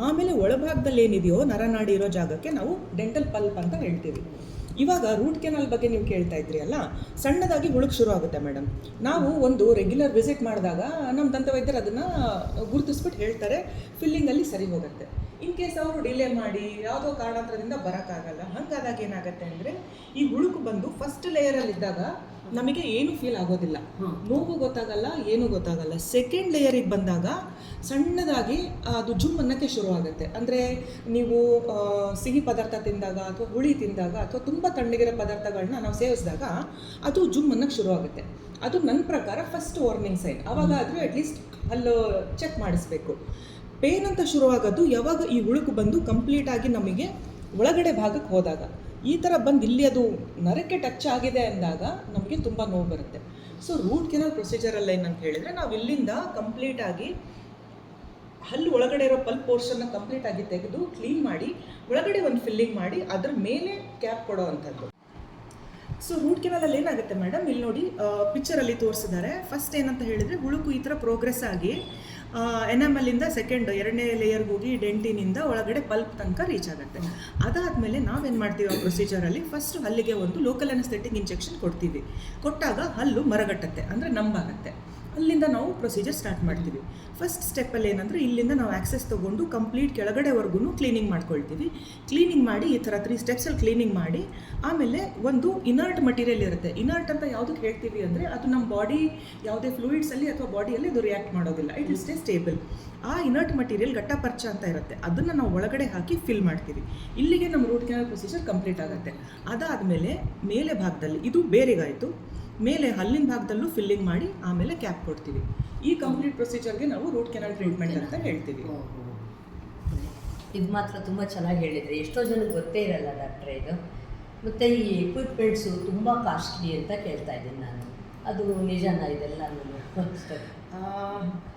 ಆಮೇಲೆ ಒಳಭಾಗದಲ್ಲಿ ಏನಿದೆಯೋ ನರನಾಡಿ ಇರೋ ಜಾಗಕ್ಕೆ ನಾವು ಡೆಂಟಲ್ ಪಲ್ಪ್ ಅಂತ ಹೇಳ್ತೀವಿ. ಇವಾಗ ರೂಟ್ ಕೆನಾಲ್ ಬಗ್ಗೆ ನೀವು ಕೇಳ್ತಾ ಇದ್ರಿ ಅಲ್ಲ? ಸಣ್ಣದಾಗಿ ಹುಳುಕ್ ಶುರು ಆಗುತ್ತೆ ಮೇಡಮ್ ನಾವು ಒಂದು ರೆಗ್ಯುಲರ್ ವಿಸಿಟ್ ಮಾಡಿದಾಗ ನಮ್ಮ ದಂತವೈದ್ಯರು ಅದನ್ನು ಗುರುತಿಸ್ಬಿಟ್ಟು ಹೇಳ್ತಾರೆ ಫಿಲ್ಲಿಂಗಲ್ಲಿ ಸರಿ ಹೋಗುತ್ತೆ. ಇನ್ ಕೇಸ್ ಅವರು ಡಿಲೇ ಮಾಡಿ, ಯಾವುದೋ ಕಾರಣಾಂತರದಿಂದ ಬರೋಕ್ಕಾಗಲ್ಲ, ಹಾಗಾದಾಗ ಏನಾಗುತ್ತೆ ಅಂದರೆ, ಈ ಹುಳುಕು ಬಂದು ಫಸ್ಟ್ ಲೇಯರಲ್ಲಿದ್ದಾಗ ನಮಗೆ ಏನು ಫೀಲ್ ಆಗೋದಿಲ್ಲ. ನೋವು ಗೊತ್ತಾಗಲ್ಲ ಏನು ಗೊತ್ತಾಗಲ್ಲ. ಸೆಕೆಂಡ್ ಲೇಯರಿಗೆ ಬಂದಾಗ ಸಣ್ಣದಾಗಿ ಅದು ಜುಮ್ ಅನ್ನೋಕ್ಕೆ ಶುರು ಆಗುತ್ತೆ ಅಂದರೆ ನೀವು ಸಿಹಿ ಪದಾರ್ಥ ತಿಂದಾಗ ಅಥವಾ ಹುಳಿ ತಿಂದಾಗ ಅಥವಾ ತುಂಬ ತಣ್ಣಗಿರೋ ಪದಾರ್ಥಗಳನ್ನ ನಾವು ಸೇವಿಸಿದಾಗ ಅದು ಜುಮ್ ಅನ್ನಕ್ಕೆ ಶುರು ಆಗುತ್ತೆ ಅದು ನನ್ನ ಪ್ರಕಾರ ಫಸ್ಟ್ ವಾರ್ನಿಂಗ್ ಸೈನ್ ಅವಾಗ ಆದರೂ ಅಟ್ಲೀಸ್ಟ್ ಅಲ್ಲೋ ಚೆಕ್ ಮಾಡಿಸ್ಬೇಕು. ಪೇನ್ ಅಂತ ಶುರುವಾಗೋದು ಯಾವಾಗ ಈ ಹುಳುಕು ಬಂದು ಕಂಪ್ಲೀಟಾಗಿ ನಮಗೆ ಒಳಗಡೆ ಭಾಗಕ್ಕೆ ಹೋದಾಗ. ಈ ಥರ ಬಂದು ಇಲ್ಲಿ ಅದು ನರಕ್ಕೆ ಟಚ್ ಆಗಿದೆ ಅಂದಾಗ ನಮಗೆ ತುಂಬ ನೋವು ಬರುತ್ತೆ. ಸೊ ರೂಟ್ ಕೆನಲ್ ಪ್ರೊಸೀಜರಲ್ಲಿ ಏನಂತ ಹೇಳಿದರೆ ನಾವು ಇಲ್ಲಿಂದ ಕಂಪ್ಲೀಟಾಗಿ ಹಲ್ಲು ಒಳಗಡೆ ಇರೋ ಪಲ್ಪ್ ಪೋರ್ಷನ್ನ ಕಂಪ್ಲೀಟಾಗಿ ತೆಗೆದು ಕ್ಲೀನ್ ಮಾಡಿ, ಒಳಗಡೆ ಒಂದು ಫಿಲ್ಲಿಂಗ್ ಮಾಡಿ, ಅದ್ರ ಮೇಲೆ ಕ್ಯಾಪ್ ಕೊಡೋ ಅಂಥದ್ದು. ಸೊ ರೂಟ್ ಕೆನಲಲ್ಲಿ ಏನಾಗುತ್ತೆ ಮೇಡಮ್ ಇಲ್ಲಿ ನೋಡಿ ಪಿಕ್ಚರಲ್ಲಿ ತೋರಿಸಿದ್ದಾರೆ. ಫಸ್ಟ್ ಏನಂತ ಹೇಳಿದರೆ ಹುಳುಕು ಈ ಥರ ಪ್ರೋಗ್ರೆಸ್ ಆಗಿ ಎನಮಲ್ಲಿಂದ ಸೆಕೆಂಡ್ ಎರಡನೇ ಲೇಯರ್ಗೆ ಹೋಗಿ ಡೆಂಟಿನಿಂದ ಒಳಗಡೆ ಪಲ್ಪ್ ತನಕ ರೀಚ್ ಆಗುತ್ತೆ. ಅದಾದಮೇಲೆ ನಾವೇನು ಮಾಡ್ತೀವಿ ಆ ಪ್ರೊಸೀಜರಲ್ಲಿ ಫಸ್ಟ್ ಹಲ್ಲಿಗೆ ಒಂದು ಲೋಕಲ್ ಅನಸ್ಥೆಟಿಕ್ ಇಂಜೆಕ್ಷನ್ ಕೊಡ್ತೀವಿ. ಕೊಟ್ಟಾಗ ಹಲ್ಲು ಮರಗಟ್ಟತ್ತೆ, ಅಂದರೆ ನಂಬಾಗತ್ತೆ ಅಲ್ಲಿಂದ ನಾವು ಪ್ರೊಸೀಜರ್ ಸ್ಟಾರ್ಟ್ ಮಾಡ್ತೀವಿ. ಫಸ್ಟ್ ಸ್ಟೆಪ್ಪಲ್ಲಿ ಏನಂದರೆ ಇಲ್ಲಿಂದ ನಾವು ಆಕ್ಸೆಸ್ ತೊಗೊಂಡು ಕಂಪ್ಲೀಟ್ ಕೆಳಗಡೆವರೆಗೂ ಕ್ಲೀನಿಂಗ್ ಮಾಡ್ಕೊಳ್ತೀವಿ. ಕ್ಲೀನಿಂಗ್ ಮಾಡಿ ಈ ಥರ ತ್ರೀ ಸ್ಟೆಪ್ಸಲ್ಲಿ ಕ್ಲೀನಿಂಗ್ ಮಾಡಿ, ಆಮೇಲೆ ಒಂದು ಇನರ್ಟ್ ಮಟೀರಿಯಲ್ ಇರುತ್ತೆ. ಇನರ್ಟ್ ಅಂತ ಯಾವುದಕ್ಕೆ ಹೇಳ್ತೀವಿ ಅಂದರೆ ಅದು ನಮ್ಮ ಬಾಡಿ ಯಾವುದೇ ಫ್ಲೂಯಿಡ್ಸಲ್ಲಿ ಅಥವಾ ಬಾಡಿಯಲ್ಲಿ ಅದು ರಿಯಾಕ್ಟ್ ಮಾಡೋದಿಲ್ಲ. It is stay stable a inert material gutta percha ಅಂತ ಇರುತ್ತೆ. ಅದನ್ನು ನಾವು ಒಳಗಡೆ ಹಾಕಿ ಫಿಲ್ ಮಾಡ್ತೀವಿ. ಇಲ್ಲಿಗೆ ನಮ್ಮ ರೂಟ್ ಕ್ಯಾನಲ್ ಪ್ರೊಸೀಜರ್ ಕಂಪ್ಲೀಟ್ ಆಗುತ್ತೆ. ಅದಾದಮೇಲೆ ಮೇಲೆ ಭಾಗದಲ್ಲಿ, ಇದು ಬೇರೆಗಾಯಿತು. ಮೇಲೆ ಹಲ್ಲಿನ ಭಾಗದಲ್ಲೂ ಫಿಲ್ಲಿಂಗ್ ಮಾಡಿ, ಆಮೇಲೆ ಕ್ಯಾಪ್ ಕೊಡ್ತೀವಿ. ಈ ಕಂಪ್ಲೀಟ್ ಪ್ರೊಸೀಜರ್ಗೆ ನಾವು ರೂಟ್ ಕೆನಲ್ ಟ್ರೀಟ್ಮೆಂಟ್ ಅಂತ ಹೇಳ್ತೀವಿ. ಇದು ಮಾತ್ರ ತುಂಬ ಚೆನ್ನಾಗಿ ಹೇಳಿದರೆ. ಎಷ್ಟೋ ಜನಕ್ಕೆ ಗೊತ್ತೇ ಇರಲ್ಲ ಡಾಕ್ಟ್ರೆ ಇದು. ಮತ್ತು ಈ ಎಕ್ವಿಪ್ಮೆಂಟ್ಸು ತುಂಬ ಕಾಸ್ಟ್ಲಿ ಅಂತ ಕೇಳ್ತಾ ಇದ್ದೀನಿ ನಾನು. ಅದು ನಿಜಾನ ಇದೆಲ್ಲ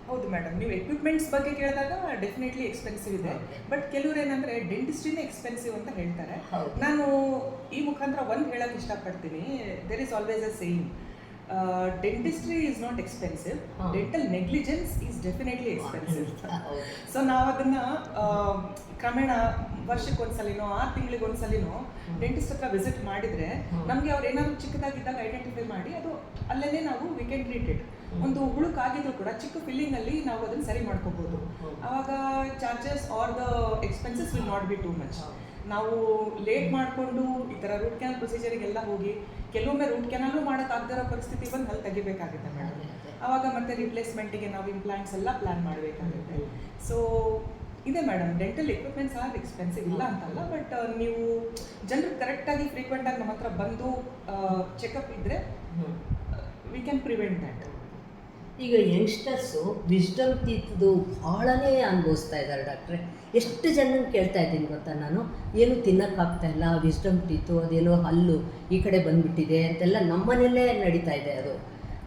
ಹೌದು ಮೇಡಮ್ ನೀವು ಎಕ್ವಿಪ್ಮೆಂಟ್ಸ್ ಬಗ್ಗೆ ಕೇಳಿದಾಗ ಡೆಫಿನೆಟ್ಲಿ ಎಕ್ಸ್ಪೆನ್ಸಿವ್ ಇದೆ. ಬಟ್ ಕೆಲವ್ರು ಏನಂದರೆ ಡೆಂಟಿಸ್ಟ್ರಿನೇ ಎಕ್ಸ್ಪೆನ್ಸಿವ್ ಅಂತ ಹೇಳ್ತಾರೆ. ನಾನು ಈ ಮುಖಾಂತರ ಒಂದು ಹೇಳೋಕ್ಕೆ ಇಷ್ಟಪಡ್ತೀನಿ. There is always a saying dentistry is not expensive. Dental negligence is definitely expensive. So ನಾವು ಅದನ್ನ ಕ್ರಮೇಣ ವರ್ಷಕ್ಕೆ ಒಂದ್ಸಲಿನೋ ಆರು ತಿಂಗಳಿಗೆ ಒಂದ್ಸಲಿನೋ ಡೆಂಟಿಸ್ಟ್ ಹತ್ರ ವಿಸಿಟ್ ಮಾಡಿದ್ರೆ ನಮ್ಗೆ ಅವ್ರು ಏನಾದ್ರು ಚಿಕ್ಕದಾಗಿದ್ದಾಗ ಐಡೆಂಟಿಫೈ ಮಾಡಿ ಅದು ಅಲ್ಲೇ ನಾವು ವಿ ಕ್ಯಾನ್ ಟ್ರೀಟ್ ಇಟ್ ಒಂದು ಹುಳುಕಾಗಿದ್ರು ಕೂಡ ಚಿಕ್ಕ ಫಿಲ್ಲಿಂಗ್ ಅಲ್ಲಿ ನಾವು ಅದನ್ನ ಸರಿ ಮಾಡ್ಕೋಬಹುದು. ಅವಾಗ charges are the expenses will not be too much ನಾವು ಲೇಟ್ ಮಾಡಿಕೊಂಡು ಈ ಥರ ರೂಟ್ ಕ್ಯಾನಲ್ ಪ್ರೊಸೀಜರಿಗೆಲ್ಲ ಹೋಗಿ ಕೆಲವೊಮ್ಮೆ ರೂಟ್ ಕ್ಯಾನಲ್ಲು ಮಾಡೋಕ್ಕಾಗದಿರೋ ಪರಿಸ್ಥಿತಿ ಬಂದು ಅಲ್ಲಿ ತೆಗಿಬೇಕಾಗುತ್ತೆ ಮೇಡಮ್. ಆವಾಗ ಮತ್ತೆ ರಿಪ್ಲೇಸ್ಮೆಂಟಿಗೆ ನಾವು ಇಂಪ್ಲಾಂಟ್ಸ್ ಎಲ್ಲ ಪ್ಲಾನ್ ಮಾಡಬೇಕಾಗುತ್ತೆ. ಸೊ ಇದೆ madam dental equipments are expensive ಇಲ್ಲ ಅಂತಲ್ಲ ಬಟ್ ನೀವು ಜನರು ಕರೆಕ್ಟಾಗಿ ಫ್ರೀಕ್ವೆಂಟಾಗಿ ನಮ್ಮ ಹತ್ರ ಬಂದು ಚೆಕಪ್ ಇದ್ದರೆ. ವಿ ಕ್ಯಾನ್ ಪ್ರಿವೆಂಟ್ ದ್ಯಾಟ್ ಈಗ ಯಂಗ್ಸ್ಟರ್ಸು ವಿಸ್ಡಮ್ ಟೀತ್ದು ಭಾಳನೇ ಅನುಭವಿಸ್ತಾ ಇದ್ದಾರೆ ಡಾಕ್ಟ್ರೆ. ಎಷ್ಟು ಜನ ಕೇಳ್ತಾ ಇದ್ದೀನಿ ಗೊತ್ತಾ ನಾನು? ಏನು ತಿನ್ನೋಕ್ಕಾಗ್ತಾ ಇಲ್ಲ, ವಿಸ್ಡಮ್ ಟೀತು, ಅದೇನೋ ಹಲ್ಲು ಈ ಕಡೆ ಬಂದ್ಬಿಟ್ಟಿದೆ ಅಂತೆಲ್ಲ ನಮ್ಮನೆಯಲ್ಲೇ ನಡೀತಾ ಇದೆ ಅದು.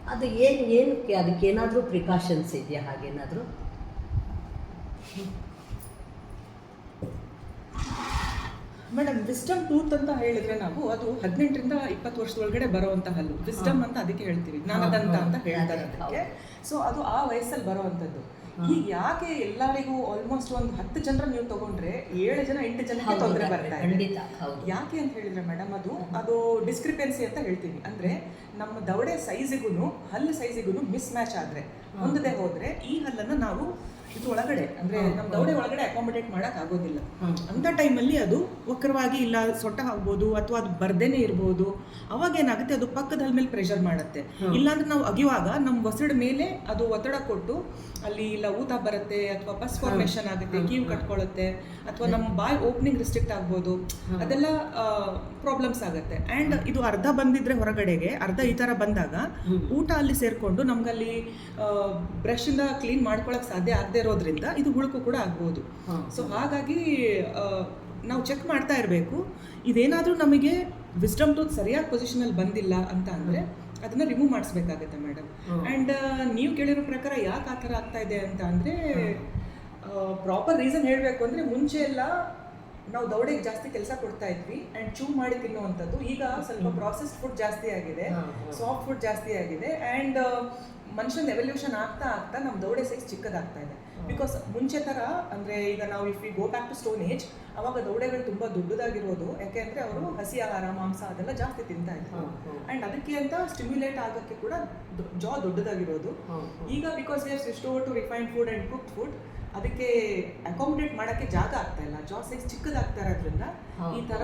ಅದು ಏನು ಏನಕ್ಕೆ ಅದಕ್ಕೇನಾದರೂ ಪ್ರಿಕಾಷನ್ಸ್ ಇದೆಯಾ ಹಾಗೇನಾದರೂ? ಮೇಡಮ್ ವಿಸ್ಟಮ್ ಟೂತ್ ಅಂತ ಹೇಳಿದ್ರೆ ನಾವು ಅದು ಹದಿನೆಂಟರಿಂದ ಇಪ್ಪತ್ತು ವರ್ಷದೊಳಗಡೆ ಬರುವಂತ ಹಲ್ಲು ವಿಸ್ಟಮ್ ಅಂತ ಅದಕ್ಕೆ ಹೇಳ್ತೀವಿ. ನಾನದಂತ ಅಂತ ಹೇಳ್ತಾರೆ ಅದಕ್ಕೆ ಸೊ ಅದು ಆ ವಯಸ್ಸಲ್ಲಿ ಬರುವಂತದ್ದು. ಈಗ ಯಾಕೆ ಎಲ್ಲರಿಗೂ ಆಲ್ಮೋಸ್ಟ್ ಒಂದು ಹತ್ತು ಜನರ ನೀವು ತಗೊಂಡ್ರೆ ಏಳು ಜನ ಎಂಟು ಜನ ತೊಂದರೆ ಬರ್ತಾ ಇದೆ. ಯಾಕೆ ಅಂತ ಹೇಳಿದ್ರೆ ಮೇಡಮ್ ಅದು ಅದು ಡಿಸ್ಕ್ರಿಪೆನ್ಸಿ ಅಂತ ಹೇಳ್ತೀವಿ. ಅಂದ್ರೆ ನಮ್ಮ ದವಡೆ ಸೈಜಿಗೂ ಹಲ್ಲು ಸೈಜಿಗೂ ಮಿಸ್ ಮ್ಯಾಚ್ ಆದ್ರೆ ಹೊಂದದೆ ಹೋದ್ರೆ ಈ ಹಲ್ಲನ್ನ ನಾವು ಇದು ಒಳಗಡೆ ಅಂದ್ರೆ. ನಮ್ಮ ದೌಡೆ ಒಳಗಡೆ ಅಕಾಮಿಡೇಟ್ ಮಾಡಕ್ ಆಗೋದಿಲ್ಲ. ಅಂತ ಟೈಮಲ್ಲಿ ಅದು ವಕ್ರವಾಗಿ ಇಲ್ಲ ಸೊಟ್ಟ ಆಗ್ಬೋದು ಅಥವಾ ಅದು ಬರ್ದೇನೆ ಇರ್ಬೋದು ಅವಾಗ ಏನಾಗುತ್ತೆ ಅದು ಪಕ್ಕದ ಮೇಲೆ ಪ್ರೆಷರ್ ಮಾಡುತ್ತೆ. ಇಲ್ಲಾಂದ್ರೆ ನಾವು ಅಗಿಯುವಾಗ ನಮ್ಮ ಒಸಡ ಮೇಲೆ ಅದು ಒತ್ತಡ ಕೊಟ್ಟು ಅಲ್ಲಿ ಇಲ್ಲ ಊತ ಬರುತ್ತೆ ಅಥವಾ ಬಸ್ ಫಾರ್ಮೇಷನ್ ಆಗುತ್ತೆ ಕೀವ್ ಕಟ್ಕೊಳ್ಳುತ್ತೆ ಅಥವಾ ನಮ್ಮ ಬಾಯ್ ಓಪನಿಂಗ್ ರಿಸ್ಟ್ರಿಕ್ಟ್ ಆಗ್ಬೋದು. ಅದೆಲ್ಲ ಪ್ರಾಬ್ಲಮ್ಸ್ ಆಗುತ್ತೆ. ಆ್ಯಂಡ್ ಇದು ಅರ್ಧ ಬಂದಿದ್ರೆ ಹೊರಗಡೆಗೆ ಅರ್ಧ ಈ ಥರ ಬಂದಾಗ ಊಟ ಅಲ್ಲಿ ಸೇರಿಕೊಂಡು ನಮಗಲ್ಲಿ ಬ್ರಷಿಂದ ಕ್ಲೀನ್ ಮಾಡ್ಕೊಳಕ್ ಸಾಧ್ಯ ಆಗದೆ ಇರೋದ್ರಿಂದ ಇದು ಹುಳುಕು ಕೂಡ ಆಗ್ಬೋದು. ಸೊ ಹಾಗಾಗಿ ನಾವು ಚೆಕ್ ಮಾಡ್ತಾ ಇರಬೇಕು. ಇದೇನಾದರೂ ನಮಗೆ ವಿಸ್ಡಮ್ ಟೂತ್ ಸರಿಯಾದ ಪೊಸಿಷನಲ್ಲಿ ಬಂದಿಲ್ಲ ಅಂತ ಅಂದರೆ ಅದನ್ನ ರಿಮೂವ್ ಮಾಡಿಸ್ಬೇಕಾಗತ್ತೆ ಮೇಡಮ್ ಅಂಡ್ ಆ್ಯಂಡ್ ನೀವು ಕೇಳಿರೋ ಪ್ರಕಾರ ಯಾಕೆ ಆ ಥರ ಆಗ್ತಾ ಇದೆ ಅಂತ ಅಂದರೆ ಪ್ರಾಪರ್ ರೀಸನ್ ಹೇಳಬೇಕು ಅಂದರೆ ಮುಂಚೆ ಎಲ್ಲ ನಾವು ದೌಡೆಗೆ ಜಾಸ್ತಿ ಕೆಲಸ ಕೊಡ್ತಾ ಇದ್ವಿ ಆ್ಯಂಡ್ ಚೂ ಮಾಡಿ ತಿನ್ನುವಂಥದ್ದು. ಈಗ ಸ್ವಲ್ಪ ಪ್ರಾಸೆಸ್ಡ್ ಫುಡ್ ಜಾಸ್ತಿ ಆಗಿದೆ. ಸಾಫ್ಟ್ ಫುಡ್ ಜಾಸ್ತಿ ಆಗಿದೆ. ಆ್ಯಂಡ್ ಮನುಷ್ಯನ ಎವಲ್ಯೂಷನ್ ಆಗ್ತಾ ಆಗ್ತಾ ನಮ್ಮ ದೌಡೆ ಸೈಜ್ ಚಿಕ್ಕದಾಗ್ತಾ ಇದೆ. ಬಿಕಾಸ್ ಮುಂಚೆ ಥರ ಅಂದರೆ ಈಗ ನಾವು if we go back to stone age ಅವಾಗ ದೌಡೆಗಳು ತುಂಬ ದೊಡ್ಡದಾಗಿರೋದು ಯಾಕೆಂದರೆ ಅವರು ಹಸಿ ಆಹಾರ ಮಾಂಸ ಅದೆಲ್ಲ ಜಾಸ್ತಿ ತಿಂತಾ ಇದ್ರು. ಆ್ಯಂಡ್ ಅದಕ್ಕೆ ಅಂತ ಸ್ಟಿಮ್ಯುಲೇಟ್ ಆಗೋಕ್ಕೆ ಕೂಡ ಜಾ ದೊಡ್ಡದಾಗಿರೋದು. ಈಗ because we are store to refined food and cook food ಅದಕ್ಕೆ ಅಕಾಮಿಡೇಟ್ ಮಾಡೋಕ್ಕೆ ಜಾಗ ಆಗ್ತಾ ಇಲ್ಲ ಜಾ ಸೈಜ್ ಚಿಕ್ಕದಾಗ್ತಾ ಇರೋದ್ರಿಂದ. ಈ ಥರ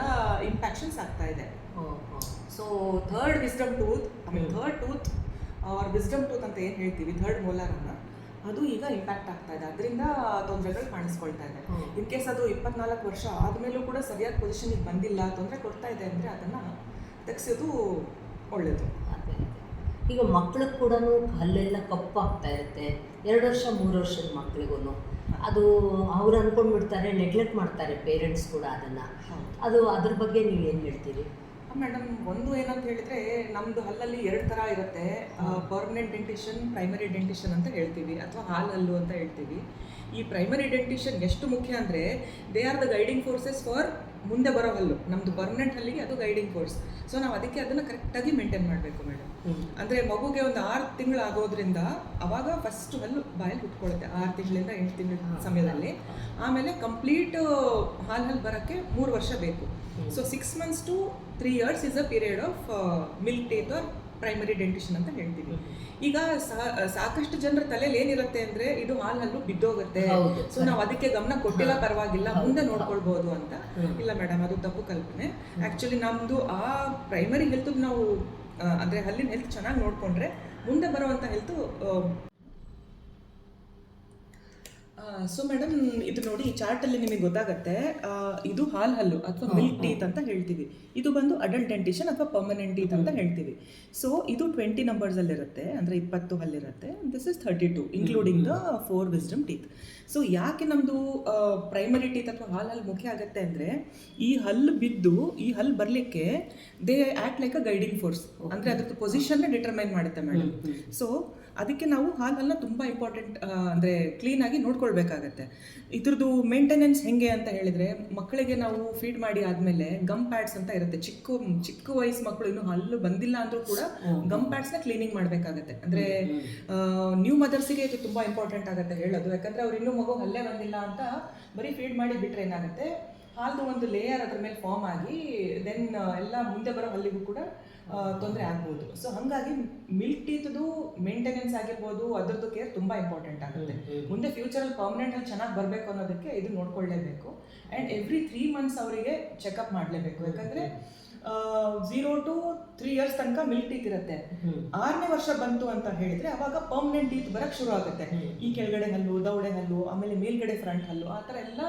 ಇಂಪ್ಯಾಕ್ಷನ್ಸ್ ಆಗ್ತಾ ಇದೆ. So third wisdom tooth I mean. Third tooth or wisdom tooth ಅಂತ ಏನು ಹೇಳ್ತೀವಿ ಥರ್ಡ್ ಮೋಲಾರನ್ನ ಅದು ಈಗ ಇಂಪ್ಯಾಕ್ಟ್ ಆಗ್ತಾ ಇದೆ. ಅದರಿಂದ ತೊಂದರೆಗಳು ಕಾಣಿಸ್ಕೊಳ್ತಾ ಇದೆ. ಇನ್ ಕೇಸ್ ಅದು ಇಪ್ಪತ್ನಾಲ್ಕು ವರ್ಷ ಆದಮೇಲೂ ಕೂಡ ಸರಿಯಾದ ಪೊಸಿಷನಿಗೆ ಬಂದಿಲ್ಲ ತೊಂದರೆ ಕೊಡ್ತಾ ಇದೆ ಅಂದರೆ ಅದನ್ನು ತೆಗೆಸೋದು ಒಳ್ಳೆಯದು. ಈಗ ಮಕ್ಳಿಗೆ ಕೂಡ ಹಲ್ಲೆಲ್ಲ ಕಪ್ಪಾಗ್ತಾ ಇರುತ್ತೆ. ಎರಡು ವರ್ಷ ಮೂರು ವರ್ಷದ ಮಕ್ಳಿಗೂ ಅದು ಅವ್ರು ಅಂದ್ಕೊಂಡ್ಬಿಡ್ತಾರೆ ನೆಗ್ಲೆಕ್ಟ್ ಮಾಡ್ತಾರೆ ಪೇರೆಂಟ್ಸ್ ಕೂಡ ಅದನ್ನು. ಅದು ಅದ್ರ ಬಗ್ಗೆ ನೀವು ಏನು ಹೇಳ್ತೀರಿ? ಮೇಡಮ್ ಒಂದು ಏನಂತ ಹೇಳಿದ್ರೆ ನಮ್ದು ಹಲ್ಲಲ್ಲಿ ಎರಡು ಥರ ಇರುತ್ತೆ. ಪರ್ಮನೆಂಟ್ ಡೆಂಟಿಷನ್ ಪ್ರೈಮರಿ ಡೆಂಟಿಷನ್ ಅಂತ ಹೇಳ್ತೀವಿ ಅಥವಾ ಹಾಲ್ ಹಲ್ಲು ಅಂತ ಹೇಳ್ತೀವಿ. ಈ ಪ್ರೈಮರಿ ಡೆಂಟಿಷನ್ ಎಷ್ಟು ಮುಖ್ಯ ಅಂದರೆ they are the guiding forces for ಮುಂದೆ ಬರೋ ಹಲ್ಲು. ನಮ್ಮದು ಪರ್ಮನೆಂಟ್ ಹಲ್ಲಿಗೆ ಅದು ಗೈಡಿಂಗ್ ಫೋರ್ಸ್ ಸೊ ನಾವು ಅದಕ್ಕೆ ಅದನ್ನು ಕರೆಕ್ಟಾಗಿ ಮೇಂಟೈನ್ ಮಾಡಬೇಕು ಮೇಡಮ್ ಅಂದರೆ ಮಗುಗೆ ಒಂದು ಆರು ತಿಂಗಳು ಆಗೋದ್ರಿಂದ ಅವಾಗ ಫಸ್ಟ್ ಹಲ್ಲು ಬಾಯಲ್ಲಿ ಹುಟ್ಕೊಳ್ಳುತ್ತೆ ಆರು ತಿಂಗಳಿಂದ ಎಂಟು ತಿಂಗಳ ಸಮಯದಲ್ಲಿ. ಆಮೇಲೆ ಕಂಪ್ಲೀಟ್ ಹಾಲ್ ಹಲ್ಲು ಬರೋಕ್ಕೆ ಮೂರು ವರ್ಷ ಬೇಕು. So six months to three years is a period of milk teeth or primary dentition ಅಂತ ಹೇಳ್ತೀವಿ. ಈಗ ಸಾಕಷ್ಟು ಜನರ ತಲೆಯಲ್ಲಿ ಏನಿರುತ್ತೆ ಅಂದ್ರೆ ಇದು ಹಾಲ್ ಹಲ್ಲು ಬಿದ್ದೋಗುತ್ತೆ. ಸೊ ನಾವು ಅದಕ್ಕೆ ಗಮನ ಕೊಟ್ಟಿಲ್ಲ ಪರವಾಗಿಲ್ಲ ಮುಂದೆ ನೋಡ್ಕೊಳ್ಬಹುದು ಅಂತ. ಇಲ್ಲ ಮೇಡಮ್ ಅದು ತಪ್ಪು ಕಲ್ಪನೆ. ಆಕ್ಚುಲಿ ನಮ್ದು ಆ ಪ್ರೈಮರಿ ಹೆಲ್ತ್ ನಾವು ಅಂದ್ರೆ ಹಲ್ಲಿನ ಹೆಲ್ತ್ ಚೆನ್ನಾಗಿ ನೋಡ್ಕೊಂಡ್ರೆ ಮುಂದೆ ಬರುವಂತ ಹೆಲ್ತ್ ಸೊ ಮೇಡಮ್ ಇದು ನೋಡಿ ಈ ಚಾರ್ಟ್ ಅಲ್ಲಿ ನಿಮಗೆ ಗೊತ್ತಾಗತ್ತೆ ಇದು ಹಾಲ್ ಹಲ್ಲು ಅಥವಾ ಮಿಲ್ಕ್ ಟೀತ್ ಅಂತ ಹೇಳ್ತೀವಿ. ಇದು ಬಂದು ಅಡಲ್ಟ್ ಡೆಂಟಿಷನ್ ಅಥವಾ ಪರ್ಮನೆಂಟ್ ಟೀತ್ ಅಂತ ಹೇಳ್ತೀವಿ. ಸೊ ಇದು ಟ್ವೆಂಟಿ ನಂಬರ್ಸ್ ಅಲ್ಲಿ ಇರುತ್ತೆ ಅಂದ್ರೆ ಇಪ್ಪತ್ತು ಹಲ್ಲಿರುತ್ತೆ this is thirty two including the four wisdom teeth so ಯಾಕೆ ನಮ್ದು ಪ್ರೈಮರಿ ಟೀತ್ ಅಥವಾ ಹಾಲ್ ಹಲ್ಲು ಮುಖ್ಯ ಆಗುತ್ತೆ ಅಂದ್ರೆ ಈ ಹಲ್ಲು ಬಿದ್ದು ಈ ಹಲ್ಲು ಬರ್ಲಿಕ್ಕೆ they act like a guiding force ಅಂದ್ರೆ ಅದ್ರದ್ದು ಪೊಸಿಷನ್ ಡಿಟರ್ಮೈನ್ ಮಾಡುತ್ತೆ ಮೇಡಮ್ ಸೊ ಅದಕ್ಕೆ ನಾವು ಹಾಲನ್ನ ತುಂಬಾ ಇಂಪಾರ್ಟೆಂಟ್ ಅಂದ್ರೆ ಕ್ಲೀನ್ ಆಗಿ ನೋಡ್ಕೊಳ್ಬೇಕಾಗತ್ತೆ ಇದ್ರದ್ದು ಮೇಂಟೆನೆನ್ಸ್ ಹೆಂಗೆ ಅಂತ ಹೇಳಿದ್ರೆ ಮಕ್ಕಳಿಗೆ ನಾವು ಫೀಡ್ ಮಾಡಿ ಆದ್ಮೇಲೆ ಗಮ್ ಪ್ಯಾಡ್ಸ್ ಅಂತ ಇರುತ್ತೆ. ಚಿಕ್ಕ ಚಿಕ್ಕ ವಯಸ್ಸು ಮಕ್ಕಳು ಇನ್ನೂ ಹಲ್ಲು ಬಂದಿಲ್ಲ ಅಂದ್ರೂ ಕೂಡ ಗಮ್ ಪ್ಯಾಡ್ಸ್ನ ಕ್ಲೀನಿಂಗ್ ಮಾಡಬೇಕಾಗತ್ತೆ. ಅಂದ್ರೆ ನ್ಯೂ ಮದರ್ಸಿಗೆ ಇದು ತುಂಬಾ ಇಂಪಾರ್ಟೆಂಟ್ ಆಗುತ್ತೆ ಹೇಳೋದು. ಯಾಕಂದ್ರೆ ಅವ್ರು ಇನ್ನೂ ಮಗು ಹಲ್ಲೇ ಬಂದಿಲ್ಲ ಅಂತ ಬರೀ ಫೀಡ್ ಮಾಡಿ ಬಿಟ್ರೆ ಏನಾಗುತ್ತೆ? ಹಾಲ್ದು ಒಂದು ಲೇಯರ್ ಅದ್ರ ಮೇಲೆ ಫಾರ್ಮ್ ಆಗಿ ದೆನ್ ಎಲ್ಲ ಮುಂದೆ ಬರೋ ಹಲ್ಲಿಗೂ ಕೂಡ ತೊಂದರೆ ಆಗ್ಬೋದು. ಸೊ ಹಂಗಾಗಿ ಮಿಲ್ಕ್ ಟೀತ್ದು ಮೇಂಟೆನೆನ್ಸ್ ಆಗಿರ್ಬೋದು ಅದ್ರದ್ದು ಕೇರ್ ತುಂಬಾ ಇಂಪಾರ್ಟೆಂಟ್ ಆಗುತ್ತೆ. ಮುಂದೆ ಫ್ಯೂಚರಲ್ಲಿ ಪರ್ಮನೆಂಟ್ ಅಲ್ಲಿ ಚೆನ್ನಾಗಿ ಬರಬೇಕು ಅನ್ನೋದಕ್ಕೆ ಇದು ನೋಡ್ಕೊಳ್ಳೇಬೇಕು ಆ್ಯಂಡ್ ಎವ್ರಿ ತ್ರೀ ಮಂತ್ಸ್ ಅವರಿಗೆ ಚೆಕಪ್ ಮಾಡಲೇಬೇಕು. ಯಾಕಂದ್ರೆ ಝೀರೋ ಟು ತ್ರೀ ಇಯರ್ಸ್ ತನಕ ಮಿಲ್ಕ್ ಟೀತ್ ಇರುತ್ತೆ. ಆರನೇ ವರ್ಷ ಬಂತು ಅಂತ ಹೇಳಿದ್ರೆ ಅವಾಗ ಪರ್ಮನೆಂಟ್ ಟೀತ್ ಬರಕ್ ಶುರು ಆಗುತ್ತೆ. ಈ ಕೆಳಗಡೆ ಹಲ್ಲು ದೌಡೆ ಹಲ್ಲು ಆಮೇಲೆ ಮೇಲ್ಗಡೆ ಫ್ರಂಟ್ ಹಲ್ಲು ಆ ಥರ ಎಲ್ಲ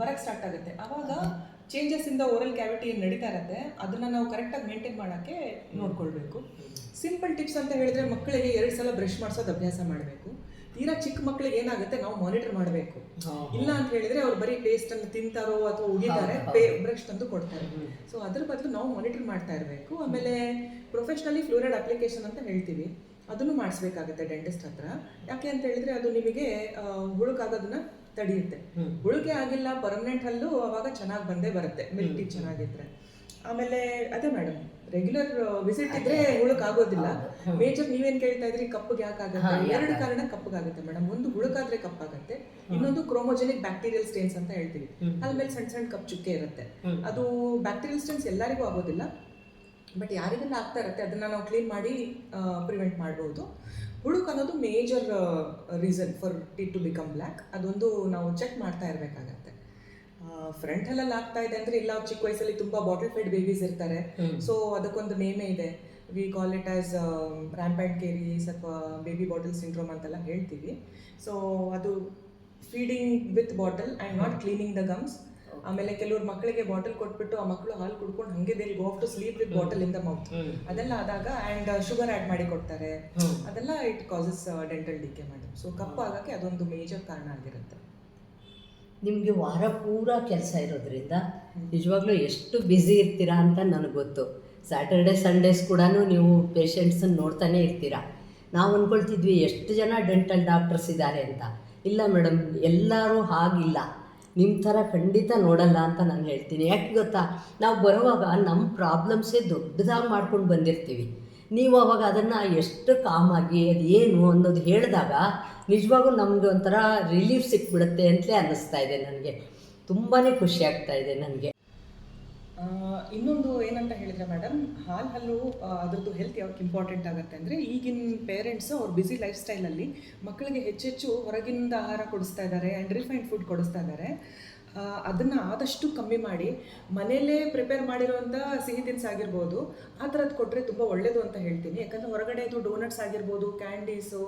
ಬರಕ್ ಸ್ಟಾರ್ಟ್ ಆಗುತ್ತೆ. ಅವಾಗ ಚೇಂಜಸ್ ಇಂದ ಓರಲ್ ಕ್ಯಾವಿಟಿ ಏನು ನಡೀತಾ ಇರುತ್ತೆ ಅದನ್ನ ನಾವು ಕರೆಕ್ಟಾಗಿ ಮೇಂಟೈನ್ ಮಾಡೋಕ್ಕೆ ನೋಡ್ಕೊಳ್ಬೇಕು. ಸಿಂಪಲ್ ಟಿಪ್ಸ್ ಅಂತ ಹೇಳಿದ್ರೆ ಮಕ್ಕಳಿಗೆ ಎರಡು ಸಲ ಬ್ರಷ್ ಮಾಡಿಸೋದು ಅಭ್ಯಾಸ ಮಾಡಬೇಕು. ತೀರಾ ಚಿಕ್ಕ ಮಕ್ಕಳಿಗೆ ಏನಾಗುತ್ತೆ ನಾವು ಮಾನಿಟರ್ ಮಾಡಬೇಕು. ಇಲ್ಲ ಅಂತ ಹೇಳಿದ್ರೆ ಅವ್ರು ಬರೀ ಪೇಸ್ಟ್ ಅನ್ನು ತಿಂತಾರೋ ಅಥವಾ ಉಗಿತಾರೆ ಬ್ರಷ್ ತಂದು ಕೊಡ್ತಾರೆ. ಸೊ ಅದ್ರ ಬದಲು ನಾವು ಮಾನಿಟರ್ ಮಾಡ್ತಾ ಇರಬೇಕು. ಆಮೇಲೆ ಪ್ರೊಫೆಷ್ನಲಿ ಫ್ಲೂರೈಡ್ ಅಪ್ಲಿಕೇಶನ್ ಅಂತ ಹೇಳ್ತೀವಿ. ಅದನ್ನು ಮಾಡಿಸ್ಬೇಕಾಗುತ್ತೆ ಡೆಂಟಿಸ್ಟ್ ಹತ್ರ. ಯಾಕೆ ಅಂತ ಹೇಳಿದ್ರೆ ಅದು ನಿಮಗೆ ಹುಳುಕಾಗೋದನ್ನ ತಡೆಯುತ್ತೆ. ಉಳುಕೆ ಆಗಿಲ್ಲ ಪರ್ಮನೆಂಟ್ ಹಲ್ಲು ಅವಾಗ ಚೆನ್ನಾಗಿ ಬಂದೇ ಬರುತ್ತೆ. ಮಿಲ್ಕ್ ಟೀ ಚೆನ್ನಾಗಿದ್ರೆ. ಆಮೇಲೆ ಅದೇ ಮೇಡಮ್ ರೆಗ್ಯುಲರ್ ವಿಸಿಟ್ ಇದ್ರೆ ಹುಳುಕ್ ಆಗೋದಿಲ್ಲ ಮೇಜರ್ ನೀವೇನ್ ಕೇಳ್ತಾ ಇದ್ರಿ? ಕಪ್ಪಗೆ ಯಾಕೆ ಆಗುತ್ತೆ? ಎರಡು ಕಾರಣ ಕಪ್ಪಗಾಗುತ್ತೆ ಮೇಡಮ್ ಒಂದು ಹುಳುಕಾದ್ರೆ ಕಪ್ಪಾಗುತ್ತೆ ಇನ್ನೊಂದು ಕ್ರೋಮೋಜೆನಿಕ್ ಬ್ಯಾಕ್ಟೀರಿಯಲ್ ಸ್ಟೇನ್ಸ್ ಅಂತ ಹೇಳ್ತೀವಿ. ಅದ್ಮೇಲೆ ಸಣ್ಣ ಸಣ್ಣ ಕಪ್ ಚುಕ್ಕೆ ಇರುತ್ತೆ. ಅದು ಬ್ಯಾಕ್ಟೀರಿಯಲ್ ಸ್ಟೇನ್ಸ್ ಎಲ್ಲರಿಗೂ ಆಗೋದಿಲ್ಲ. ಬಟ್ ಯಾರಿಗೆಲ್ಲ ಆಗ್ತಾ ಇರುತ್ತೆ ಅದನ್ನ ನಾವು ಕ್ಲೀನ್ ಮಾಡಿ ಪ್ರಿವೆಂಟ್ ಮಾಡ್ಬೋದು. ಹುಳುಕ್ ಅನ್ನೋದು major reason for teeth to become black ಅದೊಂದು ನಾವು ಚೆಕ್ ಮಾಡ್ತಾ ಇರಬೇಕಾಗತ್ತೆ. ಫ್ರಂಟ್ ಹಲ್ಲಲ್ಲಿ ಆಗ್ತಾ ಇದೆ ಅಂದ್ರೆ ಇಲ್ಲ ಚಿಕ್ಕ ವಯಸ್ಸಲ್ಲಿ ತುಂಬಾ ಬಾಟಲ್ ಫೆಡ್ ಬೇಬೀಸ್ ಇರ್ತಾರೆ. ಸೊ ಅದಕ್ಕೊಂದು ನೇಮೇ ಇದೆ. We call it as rampant caries ಅಥವಾ ಬೇಬಿ ಬಾಟಲ್ ಸಿಂಡ್ರೋಮ್ ಅಂತೆಲ್ಲ ಹೇಳ್ತೀವಿ. ಸೊ ಅದು feeding with bottle and not cleaning the gums ಆಮೇಲೆ ಕೆಲವ್ರು ಮಕ್ಕಳಿಗೆ ಬಾಟಲ್ ಕೊಟ್ಬಿಟ್ಟು ಆ ಮಕ್ಕಳು ಹಾಲು ಕುಡ್ಕೊಂಡು ಹಂಗೆ they'll go to sleep with bottle in the mouth ಅದೆಲ್ಲ ಆದಾಗ ಅಂಡ್ ಶುಗರ್ ಆ್ಯಡ್ ಮಾಡಿ ಕೊಡ್ತಾರೆ. ಅದೆಲ್ಲ ಇಟ್ ಕಾಸಸ್ ಡೆಂಟಲ್ ಡಿಕೆ ಮಾಡಿ ಸೊ ಕಪ್ಪು ಆಗಕ್ಕೆ ಅದೊಂದು ಮೇಜರ್ ಕಾರಣ ಆಗಿರುತ್ತೆ. ನಿಮಗೆ ವಾರ ಪೂರ ಕೆಲಸ ಇರೋದ್ರಿಂದ ನಿಜವಾಗ್ಲೂ ಎಷ್ಟು ಬ್ಯುಸಿ ಇರ್ತೀರಾ ಅಂತ ನನಗೆ ಗೊತ್ತು. ಸ್ಯಾಟರ್ಡೆ ಸಂಡೇಸ್ ಕೂಡ ನೀವು ಪೇಷಂಟ್ಸನ್ನು ನೋಡ್ತಾನೆ ಇರ್ತೀರಾ. ನಾವು ಅಂದ್ಕೊಳ್ತಿದ್ವಿ ಎಷ್ಟು ಜನ ಡೆಂಟಲ್ ಡಾಕ್ಟರ್ಸ್ ಇದ್ದಾರೆ ಅಂತ. ಇಲ್ಲ ಮೇಡಮ್ ಎಲ್ಲರೂ ಹಾಗಿಲ್ಲ. ನಿಮ್ಮ ಥರ ಖಂಡಿತ ನೋಡಲ್ಲ ಅಂತ ನಾನು ಹೇಳ್ತೀನಿ. ಯಾಕೆ ಗೊತ್ತಾ? ನಾವು ಬರುವಾಗ ನಮ್ಮ ಪ್ರಾಬ್ಲಮ್ಸೇ ದೊಡ್ಡದಾಗಿ ಮಾಡ್ಕೊಂಡು ಬಂದಿರ್ತೀವಿ. ನೀವು ಅವಾಗ ಅದನ್ನು ಎಷ್ಟು ಕಾಮಾಗಿ ಅದು ಏನು ಅನ್ನೋದು ಹೇಳಿದಾಗ ನಿಜವಾಗೂ ನಮಗೆ ಒಂಥರ ರಿಲೀಫ್ ಸಿಕ್ಬಿಡುತ್ತೆ ಅಂತಲೇ ಅನ್ನಿಸ್ತಾ ಇದೆ ನನಗೆ. ತುಂಬಾ ಖುಷಿ ಆಗ್ತಾ ಇದೆ ನನಗೆ. ಇನ್ನೊಂದು ಏನಂತ ಹೇಳಿದ್ರೆ ಮೇಡಮ್ ಹಾಲ್ ಹಲ್ಲು ಅದರದ್ದು ಹೆಲ್ತ್ ಯಾವಾಗ ಇಂಪಾರ್ಟೆಂಟ್ ಆಗುತ್ತೆ ಅಂದರೆ ಈಗಿನ ಪೇರೆಂಟ್ಸ್ ಅವ್ರ ಬ್ಯುಸಿ ಲೈಫ್ ಸ್ಟೈಲಲ್ಲಿ ಮಕ್ಕಳಿಗೆ ಹೆಚ್ಚೆಚ್ಚು ಹೊರಗಿಂದ ಆಹಾರ ಕೊಡಿಸ್ತಾ ಇದ್ದಾರೆ ಆ್ಯಂಡ್ ರಿಫೈನ್ಡ್ ಫುಡ್ ಕೊಡಿಸ್ತಾ ಇದ್ದಾರೆ ಅದನ್ನ ಆದಷ್ಟು ಕಮ್ಮಿ ಮಾಡಿ, ಮನೆಯಲ್ಲೇ ಪ್ರಿಪೇರ್ ಮಾಡಿರುವಂಥ ಸಿಹಿ ತಿನ್ಸ್ ಆಗಿರ್ಬೋದು, ಆ ಥರದ್ದು ಕೊಟ್ಟರೆ ತುಂಬ ಒಳ್ಳೆಯದು ಅಂತ ಹೇಳ್ತೀನಿ. ಯಾಕಂದರೆ ಹೊರಗಡೆ ಅದು ಡೋನಟ್ಸ್ ಆಗಿರ್ಬೋದು ಕ್ಯಾಂಡೀಸು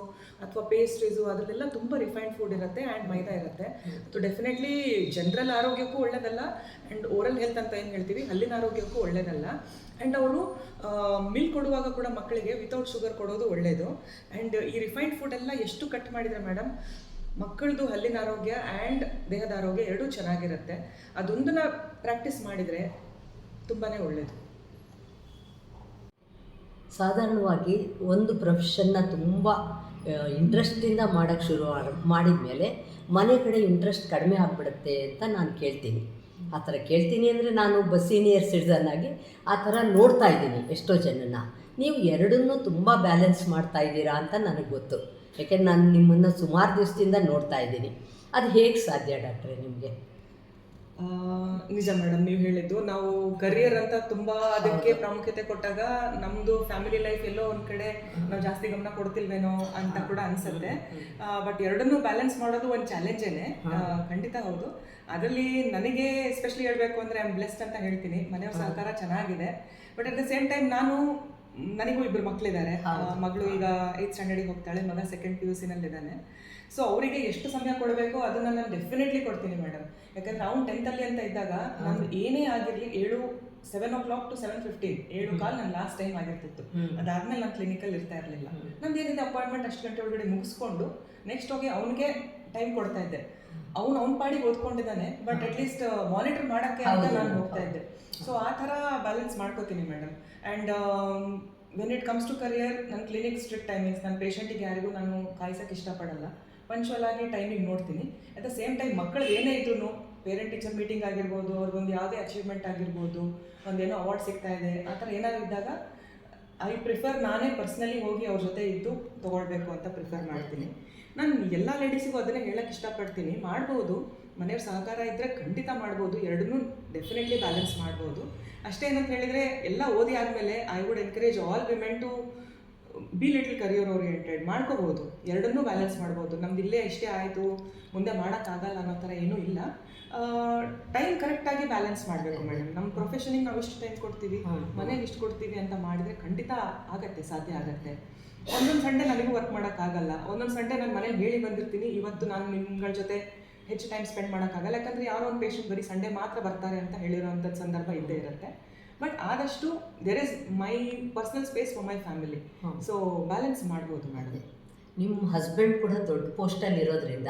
ಅಥವಾ ಪೇಸ್ಟ್ರೀಸು ಅದರಲ್ಲೆಲ್ಲ ತುಂಬ ರಿಫೈನ್ಡ್ ಫುಡ್ ಇರುತ್ತೆ ಆ್ಯಂಡ್ ಮೈದಾ ಇರುತ್ತೆ. ಸೊ ಡೆಫಿನೆಟ್ಲಿ ಜನರಲ್ ಆರೋಗ್ಯಕ್ಕೂ ಒಳ್ಳೆಯದಲ್ಲ ಆ್ಯಂಡ್ ಓರಲ್ ಹೆಲ್ತ್ ಅಂತ ಏನು ಹೇಳ್ತೀವಿ? ಹಲ್ಲಿನ ಆರೋಗ್ಯಕ್ಕೂ ಒಳ್ಳೆಯದಲ್ಲ ಆ್ಯಂಡ್ ಅವರು ಮಿಲ್ಕ್ ಕೊಡುವಾಗ ಕೂಡ ಮಕ್ಕಳಿಗೆ ವಿತೌಟ್ ಶುಗರ್ ಕೊಡೋದು ಒಳ್ಳೆಯದು ಆ್ಯಂಡ್ ಈ ರಿಫೈನ್ಡ್ ಫುಡ್ ಎಲ್ಲ ಎಷ್ಟು ಕಟ್ ಮಾಡಿದರೆ ಮೇಡಮ್ ಮಕ್ಕಳದು ಹಲ್ಲಿನ ಆರೋಗ್ಯ ಆ್ಯಂಡ್ ದೇಹದ ಆರೋಗ್ಯ ಎರಡೂ ಚೆನ್ನಾಗಿರುತ್ತೆ. ಅದೊಂದನ್ನ ಪ್ರಾಕ್ಟೀಸ್ ಮಾಡಿದರೆ ತುಂಬಾ ಒಳ್ಳೆಯದು ಸಾಧಾರಣವಾಗಿ ಒಂದು ಪ್ರೊಫೆಷನ್ನ ತುಂಬ ಇಂಟ್ರೆಸ್ಟಿಂದ ಮಾಡೋಕ್ಕೆ ಶುರು ಮಾಡಿದ ಮೇಲೆ ಮನೆ ಕಡೆ ಇಂಟ್ರೆಸ್ಟ್ ಕಡಿಮೆ ಆಗಿಬಿಡುತ್ತೆ ಅಂತ ನಾನು ಕೇಳ್ತೀನಿ. ಆ ಥರ ಕೇಳ್ತೀನಿ ಅಂದರೆ ನಾನು ಒಬ್ಬ ಸೀನಿಯರ್ ಸಿಟಿಸನ್ ಆಗಿ ಆ ಥರ ನೋಡ್ತಾ ಇದ್ದೀನಿ ಎಷ್ಟೋ ಜನನ ನೀವು ಎರಡನ್ನೂ ತುಂಬ ಬ್ಯಾಲೆನ್ಸ್ ಮಾಡ್ತಾ ಇದ್ದೀರಾ ಅಂತ ನನಗೆ ಗೊತ್ತು. ಯಾಕೆಂದ್ರೆ ನಾನು ನಿಮ್ಮನ್ನು ಸುಮಾರು ದಿವಸದಿಂದ ನೋಡ್ತಾ ಇದ್ದೀನಿ. ಅದು ಹೇಗೆ ಸಾಧ್ಯ ಡಾಕ್ಟ್ರೆ ನಿಮಗೆ? ನಿಜ ಮೇಡಮ್ ನೀವು ಹೇಳಿದ್ದು. ನಾವು ಕರಿಯರ್ ಅಂತ ತುಂಬಾ ಅದಕ್ಕೆ ಪ್ರಾಮುಖ್ಯತೆ ಕೊಟ್ಟಾಗ ನಮ್ದು ಫ್ಯಾಮಿಲಿ ಲೈಫ್ ಎಲ್ಲೋ ಒಂದ್ ಕಡೆ ನಾವು ಜಾಸ್ತಿ ಗಮನ ಕೊಡ್ತಿಲ್ವೇನೋ ಅಂತ ಕೂಡ ಅನ್ಸುತ್ತೆ. ಬಟ್ ಎರಡನ್ನೂ ಬ್ಯಾಲೆನ್ಸ್ ಮಾಡೋದು ಒಂದು ಚಾಲೆಂಜೇನೆ. ಖಂಡಿತ ಹೌದು. ಅದರಲ್ಲಿ ನನಗೆ ಎಸ್ಪೆಷಲಿ ಹೇಳ್ಬೇಕು ಅಂದ್ರೆ ಐ ಆಮ್ ಬ್ಲೆಸ್ಡ್ ಅಂತ ಹೇಳ್ತೀನಿ. ಮನೆಯವ್ರ ಸಹಕಾರ ಚೆನ್ನಾಗಿದೆ. But at the same time ನಾನು ನನಗೂ ಇಬ್ರು ಮಕ್ಕಳಿದ್ದಾರೆ ಮಗಳು ಈಗ ಏತ್ ಸ್ಟ್ಯಾಂಡರ್ಡಿಗೆ ಹೋಗ್ತಾಳೆ ಮಗ ಸೆಕೆಂಡ್ ಪಿ ಯು ಸಿನಲ್ಲಿದ್ದಾನೆ ಸೊ ಅವರಿಗೆ ಎಷ್ಟು ಸಮಯ ಕೊಡಬೇಕು ಅದನ್ನ ನಾನು ಡೆಫಿನೆಟ್ಲಿ ಕೊಡ್ತೀನಿ ಮೇಡಮ್ ಯಾಕಂದ್ರೆ ಅವ್ನು ಟೆಂತಲ್ಲಿ ಅಂತ ಇದ್ದಾಗ ನಾನು ಏನೇ ಆಗಿರಲಿ ಏಳು seven o'clock to seven fifteen ಏಳು ಕಾಲ್ ನಾನು ಲಾಸ್ಟ್ ಟೈಮ್ ಆಗಿರ್ತಿತ್ತು. ಅದಾದ್ಮೇಲೆ ನಾನು ಕ್ಲಿನಿಕಲ್ಲಿ ಇರ್ತಾ ಇರಲಿಲ್ಲ. ನಂದು ಏನಿದೆ ಅಪಾಯಿಂಟ್ಮೆಂಟ್ ಅಷ್ಟು ಗಂಟೆ ಒಳಗಡೆ ಮುಗಿಸ್ಕೊಂಡು ನೆಕ್ಸ್ಟ್ ಹೋಗಿ ಅವನಿಗೆ ಟೈಮ್ ಕೊಡ್ತಾ ಇದ್ದೆ. ಅವ್ನು ಅವ್ನ ಪಾಡಿಗೆ ಓದ್ಕೊಂಡಿದ್ದಾನೆ ಬಟ್ ಅಟ್ ಲೀಸ್ಟ್ ಮಾನಿಟರ್ ಮಾಡೋಕ್ಕೆ ಅಂತ ನಾನು ಹೋಗ್ತಾ ಇದ್ದೆ. ಸೊ ಆ ಥರ ಬ್ಯಾಲೆನ್ಸ್ ಮಾಡ್ಕೋತೀನಿ madam and when it comes to career ನನ್ನ ಕ್ಲಿನಿಕ್ ಸ್ಟ್ರಿಕ್ಟ್ ಟೈಮಿಂಗ್ಸ್ ನನ್ನ ಪೇಷಂಟಿಗೆ ಯಾರಿಗೂ ನಾನು ಕಾಯ್ಸೋಕ್ಕೆ ಇಷ್ಟಪಡಲ್ಲ. ಪಂಚುವಲ್ ಆಗಿ ಟೈಮಿಂಗ್ ನೋಡ್ತೀನಿ. ಅಟ್ ದ ಸೇಮ್ ಟೈಮ್ ಮಕ್ಕಳು ಏನೇ ಇದ್ರು ಪೇರೆಂಟ್ ಟೀಚರ್ ಮೀಟಿಂಗ್ ಆಗಿರ್ಬೋದು ಅವ್ರಿಗೊಂದು ಯಾವುದೇ ಅಚೀವ್ಮೆಂಟ್ ಆಗಿರ್ಬೋದು ಒಂದೇನೋ ಅವಾರ್ಡ್ ಸಿಗ್ತಾ ಇದೆ ಆ ಥರ ಏನಾದ್ರು ಇದ್ದಾಗ ಐ ಪ್ರಿಫರ್ ನಾನೇ ಪರ್ಸ್ನಲಿ ಹೋಗಿ ಅವ್ರ ಜೊತೆ ಇದ್ದು ತೊಗೊಳ್ಬೇಕು ಅಂತ ಪ್ರಿಫರ್ ಮಾಡ್ತೀನಿ. ನಾನು ಎಲ್ಲ ಲೇಡೀಸಿಗೂ ಅದನ್ನೇ ಹೇಳಕ್ಕೆ ಇಷ್ಟಪಡ್ತೀನಿ. ಮಾಡ್ಬೋದು. ಮನೆಯವ್ರ ಸಹಕಾರ ಇದ್ದರೆ ಖಂಡಿತ ಮಾಡ್ಬೋದು. ಎರಡನ್ನೂ ಡೆಫಿನೆಟ್ಲಿ ಬ್ಯಾಲೆನ್ಸ್ ಮಾಡ್ಬೋದು. ಅಷ್ಟೇ ಏನಂತ ಹೇಳಿದರೆ ಎಲ್ಲ ಓದಿ ಆದಮೇಲೆ I would encourage all women to be little career oriented ಮಾಡ್ಕೋಬೋದು. ಎರಡನ್ನೂ ಬ್ಯಾಲೆನ್ಸ್ ಮಾಡ್ಬೋದು. ನಮ್ದು ಇಲ್ಲೇ ಇಷ್ಟೇ ಆಯಿತು. ಮುಂದೆ ಮಾಡೋಕ್ಕಾಗಲ್ಲ ಅನ್ನೋ ಥರ ಏನೂ ಇಲ್ಲ. ಟೈಮ್ ಕರೆಕ್ಟಾಗಿ ಬ್ಯಾಲೆನ್ಸ್ ಮಾಡಬೇಕು ಮೇಡಮ್ ನಮ್ಮ ಪ್ರೊಫೆಷನಿಗೆ ನಾವು ಇಷ್ಟು ಟೈಮ್ ಕೊಡ್ತೀವಿ? ಮನೆಗೆ ಇಷ್ಟು ಕೊಡ್ತೀವಿ ಅಂತ ಮಾಡಿದರೆ ಖಂಡಿತ ಆಗತ್ತೆ ಸಾಧ್ಯ ಆಗತ್ತೆ. ಒಂದೊಂದು ಸಂಡೆ ನನಗೂ ವರ್ಕ್ ಮಾಡೋಕ್ಕಾಗಲ್ಲ. ಒಂದೊಂದು ಸಂಡೆ ನಾನು ಮನೇಲಿ ಹೇಳಿ ಬಂದಿರ್ತೀನಿ. ಇವತ್ತು ನಾನು ನಿಮ್ಗಳ ಜೊತೆ ಹೆಚ್ಚು ಟೈಮ್ ಸ್ಪೆಂಡ್ ಮಾಡೋಕ್ಕಾಗಲ್ಲ. ಯಾಕಂದರೆ ಯಾರೋ ಒಂದು ಪೇಷಂಟ್ ಬರೀ ಸಂಡೇ ಮಾತ್ರ ಬರ್ತಾರೆ ಅಂತ ಹೇಳಿರೋಂಥದ್ದು ಸಂದರ್ಭ ಇದ್ದೇ ಇರುತ್ತೆ. ಬಟ್ ಆದಷ್ಟು there is my personal space for my family so balance ಮಾಡ್ಬೋದು ಮೇಡಮ್ ನಿಮ್ಮ ಹಸ್ಬೆಂಡ್ ಕೂಡ ದೊಡ್ಡ ಪೋಸ್ಟಲ್ಲಿ ಇರೋದ್ರಿಂದ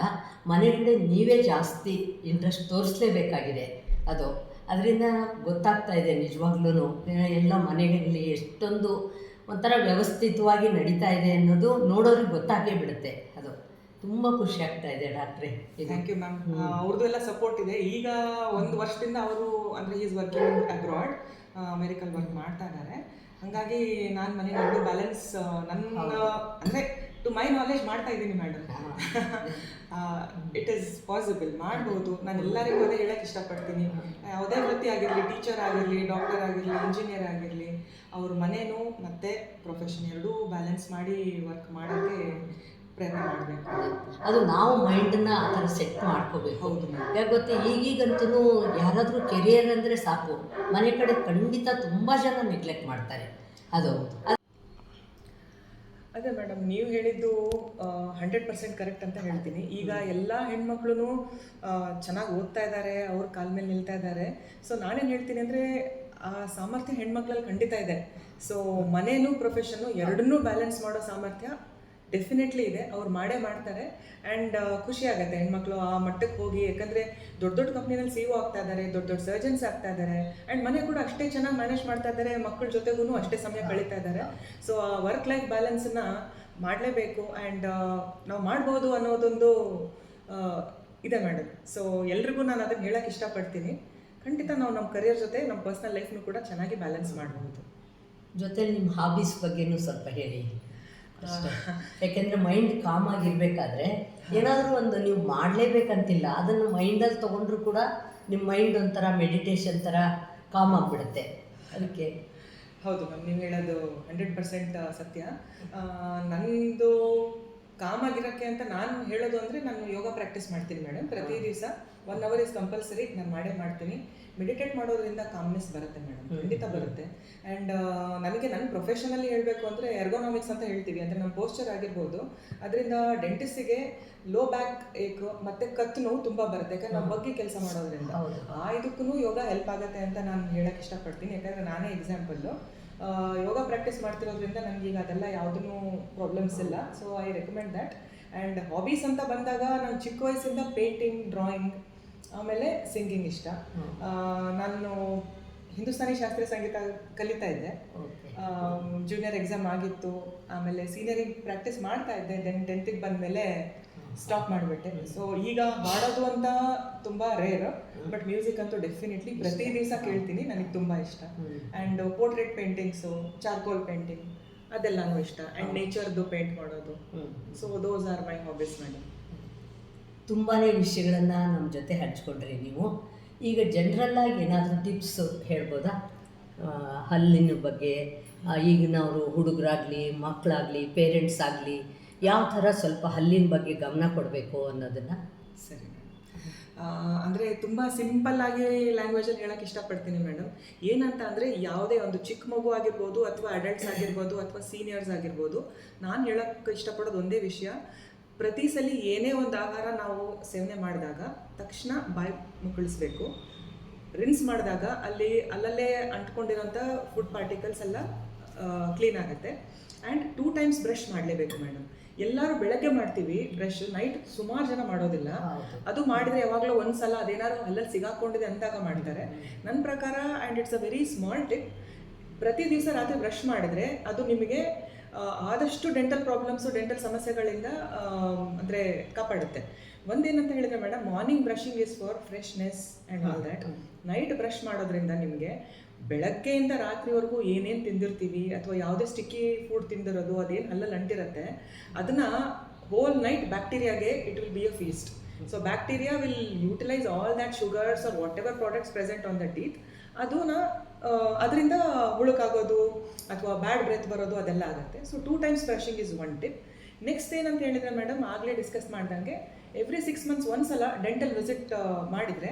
ಮನೆ ಕಡೆ ನೀವೇ ಜಾಸ್ತಿ ಇಂಟ್ರೆಸ್ಟ್ ತೋರಿಸ್ಲೇಬೇಕಾಗಿದೆ. ಅದು. ಅದರಿಂದ ಗೊತ್ತಾಗ್ತಾ ಇದೆ ನಿಜವಾಗ್ಲೂ ಎಲ್ಲ ಮನೆಗಳಲ್ಲಿ ಎಷ್ಟೊಂದು ಒಂಥರ ವ್ಯವಸ್ಥಿತವಾಗಿ ನಡೀತಾ ಇದೆ ಅನ್ನೋದು ನೋಡೋರಿಗೆ ಗೊತ್ತಾಗೇ ಬಿಡುತ್ತೆ. ಅದು ತುಂಬ ಖುಷಿ ಆಗ್ತಾ ಇದೆ ಡಾಕ್ಟ್ರೆ. ಥ್ಯಾಂಕ್ ಯು ಮ್ಯಾಮ್ ಅವ್ರದ್ದು ಎಲ್ಲ ಸಪೋರ್ಟ್ ಇದೆ. ಈಗ ಒಂದು ವರ್ಷದಿಂದ ಅವರು ಅಂದರೆ ಈಸ್ ವರ್ಕಿಂಗ್ ಅಬ್ರಾಡ್ ಅಮೇರಿಕಲ್ ವರ್ಕ್ ಮಾಡ್ತಾ ಇದ್ದಾರೆ. ಹಾಗಾಗಿ ನಾನು ಮನೆ ಎರಡು ಬ್ಯಾಲೆನ್ಸ್ ನನ್ನ ಅಂದರೆ ಟು ಮೈ ನಾಲೆಜ್ ಮಾಡ್ತಾ ಇದ್ದೀನಿ ಮೇಡಮ್ ಇಟ್ ಈಸ್ ಪಾಸಿಬಲ್ ಮಾಡ್ಬೋದು. ನಾನು ಎಲ್ಲರಿಗೂ ಅದೇ ಹೇಳಕ್ಕೆ ಇಷ್ಟಪಡ್ತೀನಿ. ಯಾವುದೇ ವೃತ್ತಿ ಆಗಿರಲಿ ಟೀಚರ್ ಆಗಿರಲಿ ಡಾಕ್ಟರ್ ಆಗಿರಲಿ ಇಂಜಿನಿಯರ್ ಆಗಿರಲಿ ಅವ್ರ ಮನೇನು ಮತ್ತೆ ಪ್ರೊಫೆಷನ್ ಎರಡೂ ಬ್ಯಾಲೆನ್ಸ್ ಮಾಡಿ ವರ್ಕ್ ಮಾಡೋಕ್ಕೆ ಪ್ರಯತ್ನ ಮಾಡಬೇಕು ಅದು ನಾವು ಮೈಂಡನ್ನ ಆ ಥರ ಸೆಟ್ ಮಾಡ್ಕೋಬೇಕು. ಹೌದು ಯಾಕೆ ಗೊತ್ತಾ ಈಗೀಗಂತೂ ಯಾರಾದರೂ ಕೆರಿಯರ್ ಅಂದರೆ ಸಾಕು. ಮನೆ ಕಡೆ ಖಂಡಿತ ತುಂಬ ಜನ ನೆಗ್ಲೆಕ್ಟ್ ಮಾಡ್ತಾರೆ. ಅದು ಅದು ಅದೇ ಮೇಡಮ್ ನೀವು ಹೇಳಿದ್ದು ಹಂಡ್ರೆಡ್ ಪರ್ಸೆಂಟ್ ಕರೆಕ್ಟ್ ಅಂತ ಹೇಳ್ತೀನಿ. ಈಗ ಎಲ್ಲ ಹೆಣ್ಮಕ್ಳು ಚೆನ್ನಾಗಿ ಓದ್ತಾ ಇದ್ದಾರೆ ಅವ್ರ ಕಾಲ ಮೇಲೆ ನಿಲ್ತಾ ಇದ್ದಾರೆ. ಸೊ ನಾನೇನು ಹೇಳ್ತೀನಿ ಅಂದರೆ ಆ ಸಾಮರ್ಥ್ಯ ಹೆಣ್ಮಕ್ಳಲ್ಲಿ ಖಂಡಿತ ಇದೆ. ಸೊ ಮನೇನು ಪ್ರೊಫೆಷನ್ನು ಎರಡನ್ನೂ ಬ್ಯಾಲೆನ್ಸ್ ಮಾಡೋ ಸಾಮರ್ಥ್ಯ ಡೆಫಿನೆಟ್ಲಿ ಇದೆ. ಅವ್ರು ಮಾಡೇ ಮಾಡ್ತಾರೆ. ಆ್ಯಂಡ್ ಖುಷಿ ಆಗುತ್ತೆ ಹೆಣ್ಮಕ್ಳು ಆ ಮಟ್ಟಕ್ಕೆ ಹೋಗಿ. ಯಾಕಂದರೆ ದೊಡ್ಡ ದೊಡ್ಡ ಕಂಪ್ನಿನಲ್ಲಿ ಸಿ ಒ ಆಗ್ತಾ ಇದ್ದಾರೆ ದೊಡ್ಡ ದೊಡ್ಡ ಸರ್ಜನ್ಸ್ ಆಗ್ತಾ ಇದ್ದಾರೆ ಆ್ಯಂಡ್ ಮನೆ ಕೂಡ ಅಷ್ಟೇ ಚೆನ್ನಾಗಿ ಮ್ಯಾನೇಜ್ ಮಾಡ್ತಾ ಇದ್ದಾರೆ ಮಕ್ಕಳ ಜೊತೆಗೂ ಅಷ್ಟೇ ಸಮಯ ಕಳೀತಾ ಇದ್ದಾರೆ ಸೊ ಆ ವರ್ಕ್ ಲೈಫ್ ಬ್ಯಾಲೆನ್ಸನ್ನ ಮಾಡಲೇಬೇಕು. ಆ್ಯಂಡ್ ನಾವು ಮಾಡ್ಬೋದು ಅನ್ನೋದೊಂದು ಇದೆ ಮೇಡಮ್ ಸೊ ಎಲ್ರಿಗೂ ನಾನು ಅದನ್ನು ಹೇಳಕ್ಕೆ ಇಷ್ಟಪಡ್ತೀನಿ. ಖಂಡಿತ ನಾವು ನಮ್ಮ ಕರಿಯರ್ ಜೊತೆ ನಮ್ಮ ಪರ್ಸ್ನಲ್ ಲೈಫ್ನು ಕೂಡ ಚೆನ್ನಾಗಿ ಬ್ಯಾಲೆನ್ಸ್ ಮಾಡಬಹುದು ಜೊತೆಲಿ ನಿಮ್ಮ ಹಾಬೀಸ್ ಬಗ್ಗೆನೂ ಸ್ವಲ್ಪ ಹೇಳಿ. ಯಾಕೆಂದರೆ ಮೈಂಡ್ ಕಾಮ್ ಆಗಿರ್ಬೇಕಾದ್ರೆ ಏನಾದರೂ ಒಂದು ನೀವು ಮಾಡಲೇಬೇಕಂತಿಲ್ಲ ಅದನ್ನು ಮೈಂಡಲ್ಲಿ ತೊಗೊಂಡ್ರು ಕೂಡ ನಿಮ್ಮ ಮೈಂಡ್ ಒಂಥರ ಮೆಡಿಟೇಷನ್ ಥರ ಕಾಮ್ ಆಗಿಬಿಡುತ್ತೆ. ಅದಕ್ಕೆ ಹೌದು ಮ್ಯಾಮ್ ನೀವು ಹೇಳೋದು ಹಂಡ್ರೆಡ್ ಪರ್ಸೆಂಟ್ ಸತ್ಯ. ನನ್ನದು ನಂದು ಕಾಮಾಗಿರೋಕ್ಕೆ ಅಂತ ನಾನು ಹೇಳೋದು ಅಂದರೆ ನಾನು ಯೋಗ ಪ್ರಾಕ್ಟೀಸ್ ಮಾಡ್ತೀನಿ ಮೇಡಮ್ ಪ್ರತಿ ದಿವಸ ಒನ್ ಅವರ್ ಇಸ್ ಕಂಪಲ್ಸರಿ ನಾನು ಮಾಡೇ ಮಾಡ್ತೀನಿ. ಮೆಡಿಟೇಟ್ ಮಾಡೋದ್ರಿಂದ ಕಾಮ್ನೆಸ್ ಬರುತ್ತೆ ಮೇಡಮ್ ಖಂಡಿತ ಬರುತ್ತೆ. ಆ್ಯಂಡ್ ನನಗೆ ನನ್ನ ಪ್ರೊಫೆಷನಲ್ಲಿ ಹೇಳಬೇಕು ಅಂದರೆ ಎರ್ಗೋನಾಮಿಕ್ಸ್ ಅಂತ ಹೇಳ್ತೀವಿ. ಅಂದರೆ ನಮ್ಮ ಪೋಸ್ಚರ್ ಆಗಿರ್ಬೋದು. ಅದರಿಂದ ಡೆಂಟಿಸ್ಟಿಗೆ ಲೋ ಬ್ಯಾಕ್ ಏಕ್ ಮತ್ತು ಕತ್ತು ನೋವು ತುಂಬ ಬರುತ್ತೆ. ಯಾಕಂದ್ರೆ ನಾವು ಬಗ್ಗೆ ಕೆಲಸ ಮಾಡೋದ್ರಿಂದ. ಆ ಇದಕ್ಕೂ ಯೋಗ ಹೆಲ್ಪ್ ಆಗುತ್ತೆ ಅಂತ ನಾನು ಹೇಳಕ್ಕೆ ಇಷ್ಟಪಡ್ತೀನಿ. ಯಾಕಂದರೆ ನಾನೇ ಎಕ್ಸಾಂಪಲ್ಲು ಯೋಗ ಪ್ರಾಕ್ಟೀಸ್ ಮಾಡ್ತಿರೋದ್ರಿಂದ ನನಗೆ ಈಗ ಅದೆಲ್ಲ ಯಾವುದೂ ಪ್ರಾಬ್ಲಮ್ಸ್ ಇಲ್ಲ. So I recommend that and hobbies ಅಂತ ಬಂದಾಗ ನಾನು ಚಿಕ್ಕ ವಯಸ್ಸಿಂದ ಪೇಂಟಿಂಗ್ ಡ್ರಾಯಿಂಗ್ ಆಮೇಲೆ ಸಿಂಗಿಂಗ್ ಇಷ್ಟ. ನಾನು ಹಿಂದೂಸ್ತಾನಿ ಶಾಸ್ತ್ರೀಯ ಸಂಗೀತ ಕಲಿತಾ ಇದ್ದೆ. ಜೂನಿಯರ್ ಎಕ್ಸಾಮ್ ಆಗಿತ್ತು. ಆಮೇಲೆ ಸೀನಿಯರಿಂಗ್ ಪ್ರಾಕ್ಟೀಸ್ ಮಾಡ್ತಾ ಇದ್ದೆ. ದೆನ್ ಟೆಂತಿಗೆ ಬಂದಮೇಲೆ ಸ್ಟಾಪ್ ಮಾಡಿಬಿಟ್ಟೆ. ಸೊ ಈಗ ಹಾಡೋದು ಅಂತ ತುಂಬ ರೇರ್ ಬಟ್ ಮ್ಯೂಸಿಕ್ ಅಂತೂ ಡೆಫಿನೆಟ್ಲಿ ಪ್ರತಿ ದಿವಸ ಕೇಳ್ತೀನಿ ನನಗೆ ತುಂಬ ಇಷ್ಟ. And portrait paintings charcoal painting ಅದೆಲ್ಲನೂ ಇಷ್ಟ. ಆ್ಯಂಡ್ ನೇಚರ್ದು ಪೇಂಟ್ ಮಾಡೋದು. So those are my hobbies madam ತುಂಬಾ ವಿಷಯಗಳನ್ನು ನಮ್ಮ ಜೊತೆ ಹಂಚ್ಕೊಂಡ್ರಿ ನೀವು. ಈಗ ಜನ್ರಲ್ಲಾಗಿ ಏನಾದರೂ ಟಿಪ್ಸ್ ಹೇಳ್ಬೋದಾ? ಹಲ್ಲಿನ ಬಗ್ಗೆ ಈಗಿನವರು ಹುಡುಗರಾಗಲಿ ಮಕ್ಕಳಾಗಲಿ ಪೇರೆಂಟ್ಸ್ ಆಗಲಿ ಯಾವ ಥರ ಸ್ವಲ್ಪ ಹಲ್ಲಿನ ಬಗ್ಗೆ ಗಮನ ಕೊಡಬೇಕು ಅನ್ನೋದನ್ನು? ಸರಿ ಅಂದರೆ ತುಂಬ ಸಿಂಪಲ್ ಆಗಿ ಲ್ಯಾಂಗ್ವೇಜಲ್ಲಿ ಹೇಳೋಕ್ಕೆ ಇಷ್ಟಪಡ್ತೀನಿ ಮೇಡಮ್ ಏನಂತ ಅಂದರೆ ಯಾವುದೇ ಒಂದು ಚಿಕ್ಕ ಮಗು ಆಗಿರ್ಬೋದು ಅಥವಾ ಅಡಲ್ಟ್ಸ್ ಆಗಿರ್ಬೋದು ಅಥವಾ ಸೀನಿಯರ್ಸ್ ಆಗಿರ್ಬೋದು, ನಾನು ಹೇಳೋಕ್ಕೆ ಇಷ್ಟಪಡೋದು ಒಂದೇ ವಿಷಯ. ಪ್ರತಿ ಸಲ ಏನೇ ಒಂದು ಆಹಾರ ನಾವು ಸೇವನೆ ಮಾಡಿದಾಗ ತಕ್ಷಣ ಬಾಯಿ ಮುಕ್ಕಳಿಸ್ಬೇಕು ರಿನ್ಸ್ ಮಾಡಿದಾಗ ಅಲ್ಲಿ ಅಲ್ಲಲ್ಲೇ ಅಂಟ್ಕೊಂಡಿರೋಂಥ ಫುಡ್ ಪಾರ್ಟಿಕಲ್ಸ್ ಎಲ್ಲ ಕ್ಲೀನ್ ಆಗುತ್ತೆ. ಆ್ಯಂಡ್ ಟೂ ಟೈಮ್ಸ್ ಬ್ರಷ್ ಮಾಡಲೇಬೇಕು ಮೇಡಮ್ ಎಲ್ಲರೂ ಬೆಳಗ್ಗೆ ಮಾಡ್ತೀವಿ ಬ್ರಷ್ ನೈಟ್ ಸುಮಾರು ಜನ ಮಾಡೋದಿಲ್ಲ. ಅದು ಮಾಡಿದ್ರೆ ಯಾವಾಗಲೂ ಒಂದ್ಸಲ ಅದೇನಾದ್ರು ಅಲ್ಲಲ್ಲಿ ಸಿಗಾಕೊಂಡಿದೆ ಅಂದಾಗ ಮಾಡ್ತಾರೆ. ನನ್ನ ಪ್ರಕಾರ and it's a very small tip ಪ್ರತಿ ದಿವಸ ರಾತ್ರಿ ಬ್ರಷ್ ಮಾಡಿದ್ರೆ ಅದು ನಿಮಗೆ ಆದಷ್ಟು ಡೆಂಟಲ್ ಪ್ರಾಬ್ಲಮ್ಸು ಡೆಂಟಲ್ ಸಮಸ್ಯೆಗಳಿಂದ ಅಂದರೆ ಕಾಪಾಡುತ್ತೆ. ಒಂದೇನಂತ ಹೇಳಿದ್ರೆ madam morning brushing is for freshness and all that night brush ಮಾಡೋದ್ರಿಂದ ನಿಮಗೆ ಬೆಳಗ್ಗೆಯಿಂದ ರಾತ್ರಿವರೆಗೂ ಏನೇನು ತಿಂದಿರ್ತೀವಿ ಅಥವಾ ಯಾವುದೇ ಸ್ಟಿಕ್ಕಿ ಫುಡ್ ತಿಂದಿರೋದು, ಅದೇನು ಅಲ್ಲಲ್ಲಿ ಅಂಟಿರುತ್ತೆ, ಅದನ್ನು whole night ಬ್ಯಾಕ್ಟೀರಿಯಾಗೆ it will be a feast so bacteria will utilise all that sugars or whatever products present on the teeth ಅದನ್ನ ಅದರಿಂದ ಹುಳುಕಾಗೋದು ಅಥವಾ ಬ್ಯಾಡ್ ಬ್ರೆತ್ ಬರೋದು ಅದೆಲ್ಲ ಆಗುತ್ತೆ. So two times brushing is one tip next ಏನಂತ ಹೇಳಿದ್ರೆ madam ಆಗಲೇ ಡಿಸ್ಕಸ್ ಮಾಡ್ದಂಗೆ ಎವ್ರಿ ಸಿಕ್ಸ್ ಮಂತ್ಸ್ ಒಂದ್ಸಲ ಡೆಂಟಲ್ ವಿಸಿಟ್ ಮಾಡಿದರೆ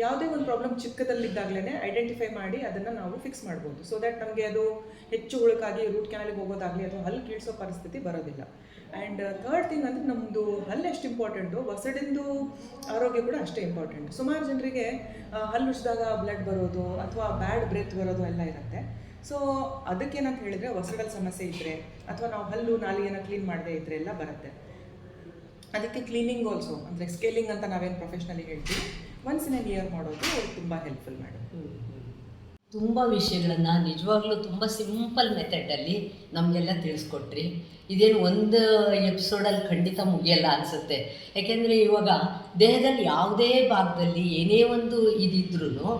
ಯಾವುದೇ ಒಂದು ಪ್ರಾಬ್ಲಮ್ ಚಿಕ್ಕದಲ್ಲಿದ್ದಾಗಲೇ ಐಡೆಂಟಿಫೈ ಮಾಡಿ ಅದನ್ನು ನಾವು ಫಿಕ್ಸ್ ಮಾಡ್ಬೋದು. ಸೊ ದ್ಯಾಟ್ ನಮಗೆ ಅದು ಹೆಚ್ಚು ಹುಳುಕಾಗಿ ರೂಟ್ ಕ್ಯಾನಲಿಗೆ ಹೋಗೋದಾಗಲಿ ಅಥವಾ ಹಲ್ಲು ಕೀಳ್ಸೋ ಪರಿಸ್ಥಿತಿ ಬರೋದಿಲ್ಲ. ಆ್ಯಂಡ್ ಥರ್ಡ್ ಥಿಂಗ್ ಅಂದರೆ ನಮ್ಮದು ಹಲ್ಲು ಎಷ್ಟು ಇಂಪಾರ್ಟೆಂಟು ಒಸಡಿಂದು ಆರೋಗ್ಯ ಕೂಡ ಅಷ್ಟೇ ಇಂಪಾರ್ಟೆಂಟ್ ಸುಮಾರು ಜನರಿಗೆ ಹಲ್ಲು ಉಜ್ಜಿದಾಗ ಬ್ಲಡ್ ಬರೋದು ಅಥವಾ ಬ್ಯಾಡ್ ಬ್ರೆತ್ ಬರೋದು ಎಲ್ಲ ಇರುತ್ತೆ. ಸೊ ಅದಕ್ಕೇನಂತ ಹೇಳಿದರೆ ಒಸಡಲ್ಲಿ ಸಮಸ್ಯೆ ಇದ್ದರೆ ಅಥವಾ ನಾವು ಹಲ್ಲು ನಾಲಿಗೆನ ಕ್ಲೀನ್ ಮಾಡದೇ ಇದ್ದರೆ ಎಲ್ಲ ಬರುತ್ತೆ. ಅದಕ್ಕೆ ಕ್ಲೀನಿಂಗ್ ಆಲ್ಸೋ ಅಂದರೆ ಸ್ಕೇಲಿಂಗ್ ಅಂತ ನಾವೇನು ಪ್ರೊಫೆಷ್ನಲಿ ಹೇಳ್ತೀವಿ. ಒನ್ಸ್ ಇನ್ ಇಯರ್ ಮಾಡೋದು ತುಂಬ ಹೆಲ್ಪ್ಫುಲ್ ಮೇಡಮ್ ತುಂಬ ವಿಷಯಗಳನ್ನು ನಿಜವಾಗ್ಲೂ ತುಂಬ ಸಿಂಪಲ್ ಮೆಥಡಲ್ಲಿ ನಮಗೆಲ್ಲ ತಿಳಿಸ್ಕೊಟ್ರಿ. ಇದೇನು ಒಂದು ಎಪಿಸೋಡಲ್ಲಿ ಖಂಡಿತ ಮುಗಿಯಲ್ಲ ಅನಿಸುತ್ತೆ. ಯಾಕೆಂದರೆ ಇವಾಗ ದೇಹದಲ್ಲಿ ಯಾವುದೇ ಭಾಗದಲ್ಲಿ ಏನೇ ಒಂದು ಇದಿದ್ರೂ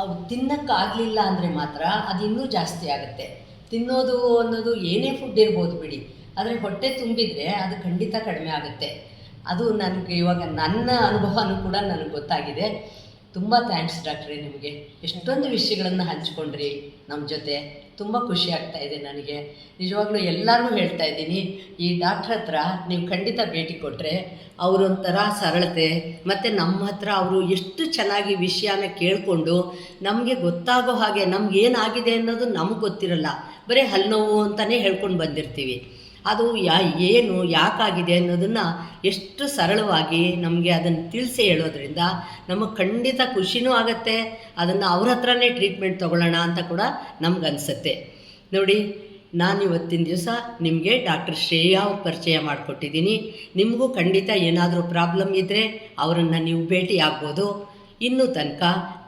ಅವು ತಿನ್ನೋಕ್ಕಾಗಲಿಲ್ಲ ಅಂದರೆ ಮಾತ್ರ ಅದು ಇನ್ನೂ ಜಾಸ್ತಿ ಆಗುತ್ತೆ. ತಿನ್ನೋದು ಅನ್ನೋದು ಏನೇ ಫುಡ್ ಇರ್ಬೋದು ಬಿಡಿ. ಆದರೆ ಹೊಟ್ಟೆ ತುಂಬಿದರೆ ಅದು ಖಂಡಿತ ಕಡಿಮೆ ಆಗುತ್ತೆ. ಅದು ನನಗೆ ಇವಾಗ ನನ್ನ ಅನುಭವನೂ ಕೂಡ ನನಗೆ ಗೊತ್ತಾಗಿದೆ. ತುಂಬ ಥ್ಯಾಂಕ್ಸ್ ಡಾಕ್ಟ್ರೇ ನಿಮಗೆ. ಎಷ್ಟೊಂದು ವಿಷಯಗಳನ್ನು ಹಂಚ್ಕೊಂಡ್ರಿ ನಮ್ಮ ಜೊತೆ. ತುಂಬ ಖುಷಿ ಆಗ್ತಾ ಇದೆ ನನಗೆ. ನಿಜವಾಗ್ಲೂ ಎಲ್ಲರಿಗೂ ಹೇಳ್ತಾ ಇದ್ದೀನಿ, ಈ ಡಾಕ್ಟ್ರ್ ಹತ್ರ ನೀವು ಖಂಡಿತ ಭೇಟಿ ಕೊಟ್ಟರೆ ಅವರೊಂಥರ ಸರಳತೆ ಮತ್ತು ನಮ್ಮ ಹತ್ರ ಅವರು ಎಷ್ಟು ಚೆನ್ನಾಗಿ ವಿಷಯನ ಕೇಳಿಕೊಂಡು ನಮಗೆ ಗೊತ್ತಾಗೋ ಹಾಗೆ ನಮ್ಗೆ ಏನಾಗಿದೆ ಅನ್ನೋದು ನಮಗೆ ಗೊತ್ತಿರಲ್ಲ. ಬರೀ ಹಲ್ಲು ನೋವು ಅಂತಲೇ ಹೇಳ್ಕೊಂಡು ಬಂದಿರ್ತೀವಿ. ಅದು ಯಾ, ಏನು, ಯಾಕಾಗಿದೆ ಅನ್ನೋದನ್ನು ಎಷ್ಟು ಸರಳವಾಗಿ ನಮಗೆ ಅದನ್ನು ತಿಳಿಸಿ ಹೇಳೋದ್ರಿಂದ ನಮಗೆ ಖಂಡಿತ ಖುಷಿನೂ ಆಗುತ್ತೆ, ಅದನ್ನು ಅವ್ರ ಹತ್ರನೇ ಟ್ರೀಟ್ಮೆಂಟ್ ತೊಗೊಳ್ಳೋಣ ಅಂತ ಕೂಡ ನಮ್ಗನ್ಸುತ್ತೆ ನೋಡಿ, ನಾನು ಇವತ್ತಿನ ದಿವಸ ನಿಮಗೆ ಡಾಕ್ಟರ್ ಶ್ರೇಯಾ ಪರಿಚಯ ಮಾಡಿಕೊಟ್ಟಿದ್ದೀನಿ. ನಿಮಗೂ ಖಂಡಿತ ಏನಾದರೂ ಪ್ರಾಬ್ಲಮ್ ಇದ್ದರೆ ಅವರನ್ನು ನೀವು ಭೇಟಿ ಆಗ್ಬೋದು ಇನ್ನೂ ತನಕ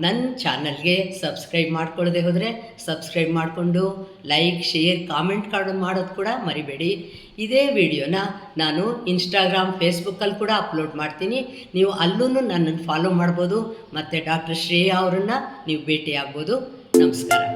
ನನ್ನ ಚಾನಲ್ಗೆ ಸಬ್ಸ್ಕ್ರೈಬ್ ಮಾಡ್ಕೊಳ್ಳದೆ ಹೋದರೆ ಸಬ್ಸ್ಕ್ರೈಬ್ ಮಾಡಿಕೊಂಡು ಲೈಕ್, ಶೇರ್, ಕಾಮೆಂಟ್ ಕಾರ್ಡ್ ಮಾಡೋದು ಕೂಡ ಮರಿಬೇಡಿ. ಇದೇ ವಿಡಿಯೋನ ನಾನು ಇನ್ಸ್ಟಾಗ್ರಾಮ್, ಫೇಸ್ಬುಕ್ಕಲ್ಲಿ ಕೂಡ ಅಪ್ಲೋಡ್ ಮಾಡ್ತೀನಿ. ನೀವು ಅಲ್ಲೂ ನನ್ನನ್ನು ಫಾಲೋ ಮಾಡ್ಬೋದು. ಮತ್ತು ಡಾಕ್ಟರ್ ಶ್ರೇಯಾ ಅವರನ್ನು ನೀವು ಭೇಟಿ ಆಗ್ಬೋದು ನಮಸ್ಕಾರ.